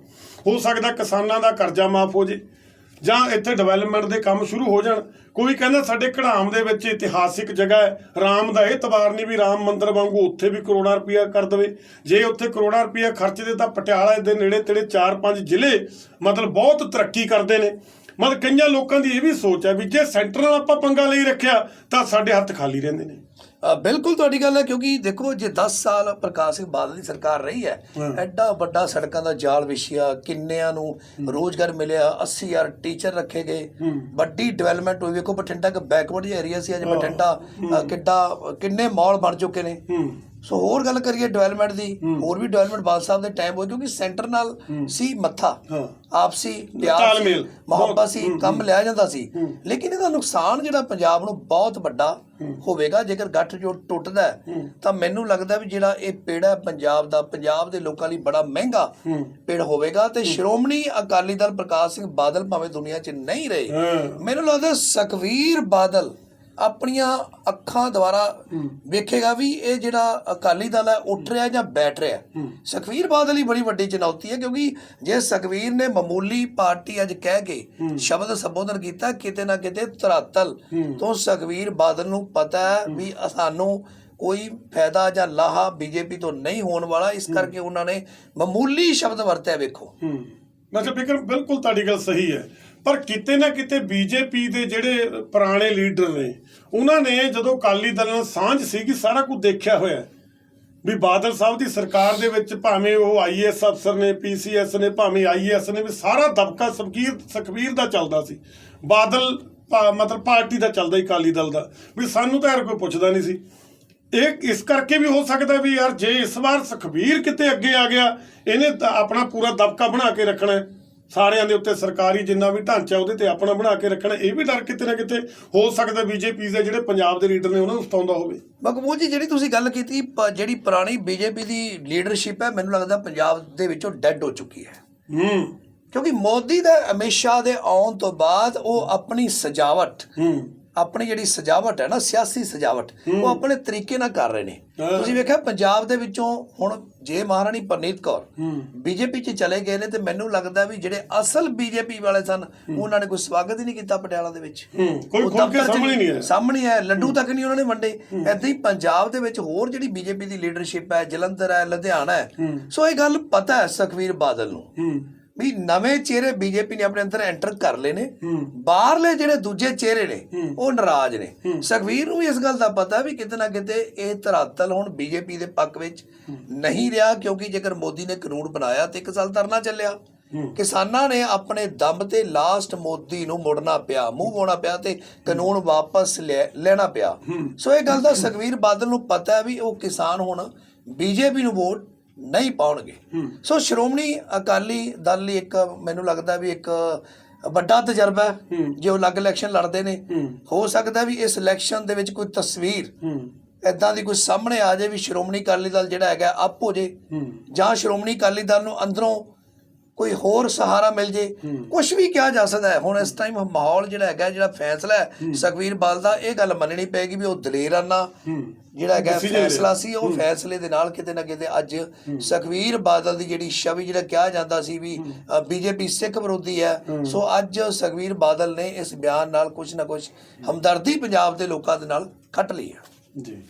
ਹੋ ਸਕਦਾ ਕਿਸਾਨਾਂ ਦਾ ਕਰਜ਼ਾ ਮਾਫ ਹੋ ਜੇ। ਜਾਂ ਇੱਥੇ ਡਿਵੈਲਪਮੈਂਟ ਦੇ ਕੰਮ ਸ਼ੁਰੂ ਹੋ ਜਾਣ। ਕੋਈ ਕਹਿੰਦਾ ਸਾਡੇ ਘੜਾਮ ਦੇ ਵਿੱਚ ਇਤਿਹਾਸਿਕ ਜਗ੍ਹਾ ਹੈ, ਰਾਮ ਦਾ ਇਹ ਤਬਾਰ ਨਹੀਂ ਵੀ ਰਾਮ ਮੰਦਿਰ ਵਾਂਗੂ ਉੱਥੇ ਵੀ ਕਰੋੜਾਂ ਰੁਪਇਆ ਕਰ ਦਵੇ। ਜੇ ਉੱਥੇ ਕਰੋੜਾਂ ਰੁਪਇਆ ਖਰਚ ਦੇ ਤਾਂ ਪਟਿਆਲਾ ਦੇ ਨੇੜੇ ਤੇੜੇ 4-5 ਜ਼ਿਲ੍ਹੇ ਮਤਲਬ ਬਹੁਤ ਤਰੱਕੀ ਕਰਦੇ ਨੇ। ਮਤਲਬ ਕਈਆਂ ਲੋਕਾਂ ਦੀ ਇਹ ਵੀ ਸੋਚ ਹੈ ਵੀ ਜੇ ਸੈਂਟਰ ਨਾਲ ਆਪਾਂ ਪੰਗਾ ਲਈ ਰੱਖਿਆ ਤਾਂ ਸਾਡੇ ਹੱਥ ਖਾਲੀ ਰਹਿੰਦੇ ਨੇ। ਬਿਲਕੁਲ ਤੁਹਾਡੀ ਗੱਲ ਹੈ ਕਿਉਂਕਿ ਦੇਖੋ ਜੇ 10 ਸਾਲ ਪ੍ਰਕਾਸ਼ ਸਿੰਘ ਬਾਦਲ ਦੀ ਸਰਕਾਰ ਰਹੀ ਹੈ ਐਡਾ ਵੱਡਾ ਸੜਕਾਂ ਦਾ ਜਾਲ ਵਿਛਿਆ ਕਿੰਨਿਆਂ ਨੂੰ ਰੋਜ਼ਗਾਰ ਮਿਲਿਆ 80000 ਟੀਚਰ ਰੱਖੇ ਗਏ ਵੱਡੀ ਡਿਵੈਲਪਮੈਂਟ ਹੋਈ। ਵੇਖੋ ਬਠਿੰਡਾ ਇੱਕ ਬੈਕਵਰਡ ਏਰੀਆ ਸੀ ਅੱਜ ਬਠਿੰਡਾ ਕਿੱਡਾ ਕਿੰਨੇ ਮਾਲ ਬਣ ਚੁੱਕੇ ਨੇ। ਸੋ ਹੋਰ ਗੱਲ ਕਰੀਏ ਡਿਵੈਲਪਮੈਂਟ ਦੀ ਹੋਰ ਵੀ ਡਿਵੈਲਪਮੈਂਟ ਬਾਦ ਸਾਹਿਬ ਦੇ ਟਾਈਮ ਹੋਈ ਕਿਉਂਕਿ ਸੈਂਟਰ ਨਾਲ ਸੀ ਮੱਥਾ। ਹਾਂ। ਆਪਸੀ ਪਿਆਰ ਤਾਲਮੇਲ। ਸੀ ਮੁਹੱਬਤ ਸੀ ਕੰਮ ਲਿਆ ਜਾਂਦਾ ਸੀ। ਲੇਕਿਨ ਇਹਦਾ ਨੁਕਸਾਨ ਜਿਹੜਾ ਪੰਜਾਬ ਨੂੰ ਬਹੁਤ ਵੱਡਾ ਹੋਵੇਗਾ ਜੇਕਰ ਗੱਠ ਜੋ ਟੁੱਟਦਾ ਹੈ, ਤਾਂ ਮੈਨੂੰ ਲੱਗਦਾ ਵੀ ਜਿਹੜਾ ਇਹ ਪੇੜ ਹੈ ਪੰਜਾਬ ਦਾ ਪੰਜਾਬ ਦੇ ਲੋਕਾਂ ਲਈ ਬੜਾ ਮਹਿੰਗਾ ਪੇੜ ਹੋਵੇਗਾ ਤੇ ਸ਼੍ਰੋਮਣੀ ਅਕਾਲੀ ਦਲ ਪ੍ਰਕਾਸ਼ ਸਿੰਘ ਬਾਦਲ ਭਾਵੇਂ ਦੁਨੀਆ 'ਚ ਨਹੀਂ ਰਹੇ। ਹਾਂ। ਮੈਨੂੰ ਲੱਗਦਾ ਸੁਖਵੀਰ ਬਾਦਲ ਆਪਣੀਆਂ ਅੱਖਾਂ ਦੁਆਰਾ ਵੇਖੇਗਾ ਵੀ ਇਹ ਜਿਹੜਾ ਅਕਾਲੀ ਦਲ ਹੈ ਉੱਠ ਰਿਹਾ ਜਾਂ ਬੈਠ ਰਿਹਾ? ਸੁਖਵੀਰ ਬਾਦਲ ਹੀ ਬੜੀ ਵੱਡੀ ਚੁਣੌਤੀ ਹੈ ਕਿਉਂਕਿ ਜੇ ਸੁਖਵੀਰ ਨੇ ਮਾਮੂਲੀ ਪਾਰਟੀ ਅੱਜ ਕਹਿ ਕੇ ਸ਼ਬਦ ਸੰਬੋਧਨ ਕੀਤਾ ਕਿਤੇ ਨਾ ਕਿਤੇ ਧਰਾਤਲ। ਤੋਂ ਸੁਖਵੀਰ ਬਾਦਲ ਨੂੰ ਪਤਾ ਹੈ ਵੀ ਸਾਨੂੰ ਕੋਈ ਫਾਇਦਾ ਜਾਂ ਲਾਹਾ ਬੀਜੇਪੀ ਤੋਂ ਨਹੀਂ ਹੋਣ ਵਾਲਾ ਇਸ ਕਰਕੇ ਉਹਨਾਂ ਨੇ ਮਾਮੂਲੀ ਸ਼ਬਦ ਵਰਤਿਆ ਵੇਖੋ। ਹੂੰ। ਮਤਲਬ ਵਿਕਰਮ ਬਿਲਕੁਲ ਤੁਹਾਡੀ ਗੱਲ ਸਹੀ ਹੈ। ਪਰ ਕਿਤੇ ਨਾ ਕਿਤੇ ਬੀਜੇਪੀ ਦੇ ਜਿਹੜੇ ਪੁਰਾਣੇ ਲੀਡਰ ਨੇ, ਉਹਨਾਂ ਨੇ ਜਦੋਂ ਅਕਾਲੀ ਦਲ ਨਾਲ ਸਾਂਝ ਸੀਗੀ, ਸਾਰਾ ਕੁਝ ਦੇਖਿਆ ਹੋਇਆ ਵੀ ਬਾਦਲ ਸਾਹਿਬ ਦੀ ਸਰਕਾਰ ਦੇ ਵਿੱਚ ਭਾਵੇਂ ਉਹ ਆਈਏਐਸ ਅਫਸਰ ਨੇ ਪੀਸੀਐਸ ਨੇ, ਭਾਵੇਂ ਆਈਏਐਸ ਨੇ, ਵੀ ਸਾਰਾ ਦਬਕਾ ਸਬਕੀਰ ਸੁਖਬੀਰ ਦਾ ਚੱਲਦਾ ਸੀ। ਬਾਦਲ ਭਾ- ਮਤਲਬ ਪਾਰਟੀ ਦਾ ਚੱਲਦਾ ਹੀ ਅਕਾਲੀ ਦਲ ਦਾ। ਵੀ ਸਾਨੂੰ ਤਾਂ ਯਾਰ ਕੋਈ ਪੁੱਛਦਾ ਨਹੀਂ ਸੀ। ਇਹ ਇਸ ਕਰਕੇ ਵੀ ਹੋ ਸਕਦਾ ਵੀ ਯਾਰ, ਜੇ ਇਸ ਵਾਰ ਸੁਖਬੀਰ ਕਿਤੇ ਅੱਗੇ ਆ ਗਿਆ, ਇਹਨੇ ਆਪਣਾ ਪੂਰਾ ਦਬਕਾ ਬਣਾ ਕੇ ਰੱਖਣਾ ਹੈ। ਸਾਰਿਆਂ ਦੇ ਉੱਤੇ ਸਰਕਾਰੀ ਜਿੰਨਾ ਵੀ ਢਾਂਚਾ ਉਹਦੇ ਤੇ ਆਪਣਾ ਬਣਾ ਕੇ ਰੱਖਣਾ ਇਹ ਵੀ ਡਰ ਕਿਤੇ ਨਾ ਕਿਤੇ ਹੋ ਸਕਦਾ ਬੀਜੇਪੀ ਦੇ ਜਿਹੜੇ ਪੰਜਾਬ ਦੇ ਲੀਡਰ ਨੇ ਉਹਨਾਂ ਨੂੰ ਸਤਾਉਂਦਾ ਹੋਵੇ। ਮਕਬੂਲ ਜੀ ਜਿਹੜੀ ਤੁਸੀਂ ਗੱਲ ਕੀਤੀ ਜਿਹੜੀ ਪੁਰਾਣੀ ਬੀਜੇਪੀ ਦੀ ਲੀਡਰਸ਼ਿਪ ਹੈ ਮੈਨੂੰ ਲੱਗਦਾ ਪੰਜਾਬ ਦੇ ਵਿੱਚੋਂ ਡੈੱਡ ਹੋ ਚੁੱਕੀ ਹੈ। ਹੂੰ। ਕਿਉਂਕਿ ਮੋਦੀ ਦਾ ਅਮਿਤ ਸ਼ਾਹ ਦੇ ਆਉਣ ਤੋਂ ਬਾਅਦ ਉਹ ਆਪਣੀ ਸਜਾਵਟ ਹੂੰ। ਆਪਣੀ ਜਿਹੜੀ ਸਜਾਵਟ ਹੈ ਨਾ ਸਿਆਸੀ ਸਜਾਵਟ ਉਹ ਆਪਣੇ ਤਰੀਕੇ ਨਾਲ ਕਰ ਰਹੇ ਨੇ। ਤੁਸੀਂ ਵੇਖਿਆ ਪੰਜਾਬ ਦੇ ਵਿੱਚੋਂ ਹੁਣ ਜੇ ਮਹਾਰਾਣੀ ਪਰਨੀਤ ਕੌਰ। ਬੀਜੇਪੀ 'ਚ ਚਲੇ ਗਏ ਨੇ ਤੇ ਮੈਨੂੰ ਲੱਗਦਾ ਵੀ ਜਿਹੜੇ ਅਸਲ ਬੀਜੇਪੀ ਵਾਲੇ ਸਨ ਉਹਨਾਂ ਨੇ ਕੋਈ ਸਵਾਗਤ ਹੀ ਨਹੀਂ ਕੀਤਾ ਪਟਿਆਲਾ ਦੇ ਵਿੱਚ। ਕੋਈ ਖੁੱਲ ਕੇ ਸਾਹਮਣੇ ਨਹੀਂ ਆਇਆ। ਸਾਹਮਣੇ ਹੈ ਲੱਡੂ ਤੱਕ ਨਹੀਂ ਉਹਨਾਂ ਨੇ ਵੰਡੇ। ਏਦਾਂ ਹੀ ਪੰਜਾਬ ਦੇ ਵਿੱਚ ਹੋਰ ਜਿਹੜੀ ਬੀਜੇਪੀ ਦੀ ਲੀਡਰਸ਼ਿਪ ਹੈ ਜਲੰਧਰ ਹੈ ਲੁਧਿਆਣਾ ਹੈ। ਸੋ ਇਹ ਗੱਲ ਪਤਾ ਹੈ ਸੁਖਵੀਰ ਬਾਦਲ ਨੂੰ। ਵੀ ਨਵੇਂ ਚਿਹਰੇ ਬੀਜੇਪੀ ਨੇ ਆਪਣੇ ਅੰਦਰ ਐਂਟਰ ਕਰ ਲਏ ਨੇ। ਬਾਹਰਲੇ ਜਿਹੜੇ ਦੂਜੇ ਚਿਹਰੇ ਨੇ ਉਹ ਨਾਰਾਜ਼ ਨੇ। ਸੁਖਵੀਰ ਨੂੰ ਵੀ ਇਸ ਗੱਲ ਦਾ ਪਤਾ ਵੀ ਕਿਤੇ ਨਾ ਕਿਤੇ ਇਹ ਧਰਾਤਲ ਹੁਣ ਬੀਜੇਪੀ ਦੇ ਪੱਖ ਵਿੱਚ ਨਹੀਂ ਰਿਹਾ ਕਿਉਂਕਿ ਜੇਕਰ ਮੋਦੀ ਨੇ ਕਾਨੂੰਨ ਬਣਾਇਆ ਤੇ ਇੱਕ ਸਾਲ ਧਰਨਾ ਚੱਲਿਆ। ਕਿਸਾਨਾਂ ਨੇ ਆਪਣੇ ਦਮ ਤੇ ਲਾਸਟ ਮੋਦੀ ਨੂੰ ਮੁੜਨਾ ਪਿਆ ਮੂੰਹ ਮੋੜਨਾ ਪਿਆ ਤੇ ਕਾਨੂੰਨ ਵਾਪਸ ਲੈਣਾ ਪਿਆ। ਸੋ ਇਹ ਗੱਲ ਦਾ ਸੁਖਵੀਰ ਬਾਦਲ ਨੂੰ ਪਤਾ ਹੈ ਵੀ ਉਹ ਕਿਸਾਨ ਹੁਣ ਬੀਜੇਪੀ ਨੂੰ ਵੋਟ ਨਹੀਂ ਪਾਉਣਗੇ। ਸੋ ਸ਼੍ਰੋਮਣੀ ਅਕਾਲੀ ਦਲ ਲਈ ਇੱਕ ਮੈਨੂੰ ਲੱਗਦਾ ਵੀ ਇੱਕ ਵੱਡਾ ਤਜਰਬਾ ਹੈ। ਜੇ ਉਹ ਅਲੱਗ ਇਲੈਕਸ਼ਨ ਲੜਦੇ ਨੇ ਹੋ। ਸਕਦਾ ਵੀ ਇਸ ਇਲੈਕਸ਼ਨ ਦੇ ਵਿੱਚ ਕੋਈ ਤਸਵੀਰ ਇਦਾਂ ਦੀ ਕੋਈ ਸਾਹਮਣੇ ਆ ਜਾਏ ਵੀ ਸ਼੍ਰੋਮਣੀ ਅਕਾਲੀ ਦਲ ਜਿਹੜਾ ਹੈਗਾ ਅਪ ਹੋ ਜੇ। ਜਾਂ ਸ਼੍ਰੋਮਣੀ ਅਕਾਲੀ ਦਲ ਨੂੰ ਅੰਦਰੋਂ ਕੋਈ ਹੋਰ ਸਹਾਰਾ ਮਿਲ ਜੇ ਕੁਝ ਵੀ ਕਿਹਾ ਜਾ ਸਕਦਾ ਹੈ। ਹੁਣ ਇਸ ਟਾਈਮ ਮਾਹੌਲ ਜਿਹੜਾ ਹੈਗਾ ਜਿਹੜਾ ਫੈਸਲਾ ਹੈ ਸੁਖਵੀਰ ਬਾਲ ਦਾ ਇਹ ਗੱਲ ਮੰਨਣੀ ਪਏਗੀ ਵੀ ਉਹ ਦਲੇਰਾਨਾ ਜਿਹੜਾ ਹੈਗਾ। ਫੈਸਲਾ ਸੀ ਉਹ ਫੈਸਲੇ ਦੇ ਨਾਲ ਕਿਤੇ ਨਾ ਕਿਤੇ ਅੱਜ ਸੁਖਵੀਰ ਬਾਦਲ ਦੀ ਜਿਹੜੀ ਛਵੀ ਜਿਹੜਾ ਕਿਹਾ ਜਾਂਦਾ ਸੀ ਵੀ ਬੀਜੇਪੀ ਸਿੱਖ ਵਿਰੋਧੀ ਹੈ। ਸੋ ਅੱਜ ਸੁਖਵੀਰ ਬਾਦਲ ਨੇ ਇਸ ਬਿਆਨ ਨਾਲ ਕੁਝ ਨਾ ਕੁਝ ਹਮਦਰਦੀ ਪੰਜਾਬ ਦੇ ਲੋਕਾਂ ਦੇ ਨਾਲ ਖੱਟ ਲਈ ਹੈ। ਜੀ।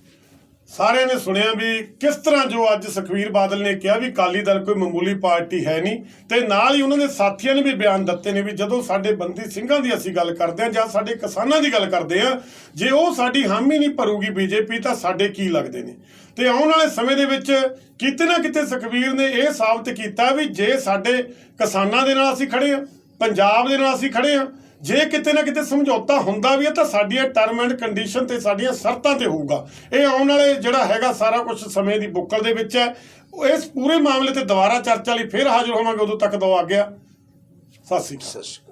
ਸਾਰਿਆਂ ਨੇ ਸੁਣਿਆ ਵੀ ਕਿਸ ਤਰ੍ਹਾਂ ਜੋ ਅੱਜ ਸੁਖਵੀਰ ਬਾਦਲ ਨੇ ਕਿਹਾ ਵੀ ਕਾਲੀ ਦਲ ਕੋਈ ਮਾਮੂਲੀ ਪਾਰਟੀ ਹੈ ਨਹੀਂ। ਤੇ ਨਾਲ ਹੀ ਉਹਨਾਂ ਦੇ ਸਾਥੀਆਂ ਨੇ ਵੀ ਬਿਆਨ ਦਿੱਤੇ ਨੇ ਵੀ ਜਦੋਂ ਸਾਡੇ ਬੰਦੀ ਸਿੰਘਾਂ ਦੀ ਅਸੀਂ ਗੱਲ ਕਰਦੇ ਹਾਂ ਜਾਂ ਸਾਡੇ ਕਿਸਾਨਾਂ ਦੀ ਗੱਲ ਕਰਦੇ ਹਾਂ, ਜੇ ਉਹ ਸਾਡੀ ਹਾਮੀ ਨਹੀਂ ਭਰੂਗੀ ਬੀਜੇਪੀ, ਤਾਂ ਸਾਡੇ ਕੀ ਲੱਗਦੇ ਨੇ? ਤੇ ਆਉਣ ਵਾਲੇ ਸਮੇਂ ਦੇ ਵਿੱਚ ਕਿਤੇ ਨਾ ਕਿਤੇ ਸੁਖਵੀਰ ਨੇ ਇਹ ਸਾਬਤ ਕੀਤਾ ਵੀ ਜੇ ਸਾਡੇ ਕਿਸਾਨਾਂ ਦੇ ਨਾਲ ਅਸੀਂ ਖੜੇ ਹਾਂ, ਪੰਜਾਬ ਦੇ ਨਾਲ ਅਸੀਂ ਖੜੇ ਹਾਂ ਜੇ ਕਿਤੇ ਨਾ ਕਿਤੇ ਸਮਝੌਤਾ ਹੁੰਦਾ ਵੀ ਹੈ ਤਾਂ ਸਾਡੀਆਂ ਟਰਮ ਐਂਡ ਕੰਡੀਸ਼ਨ ਤੇ ਸਾਡੀਆਂ ਸ਼ਰਤਾਂ ਤੇ ਹੋਊਗਾ। ਇਹ ਆਉਣ ਵਾਲੇ ਜਿਹੜਾ ਹੈਗਾ ਸਾਰਾ ਕੁਝ ਸਮੇਂ ਦੀ ਬੁੱਕਲ ਦੇ ਵਿੱਚ ਹੈ। ਇਸ ਪੂਰੇ ਮਾਮਲੇ ਤੇ ਦੁਬਾਰਾ ਚਰਚਾ ਲਈ ਫੇਰ ਹਾਜ਼ਰ ਹੋਵਾਂਗੇ, ਉਦੋਂ ਤੱਕ ਦੋ ਆ ਗਿਆ। ਸਤਿ ਸ਼੍ਰੀ ਅਕਾਲ। ਸਤਿ ਸ਼੍ਰੀ ਅਕਾਲ।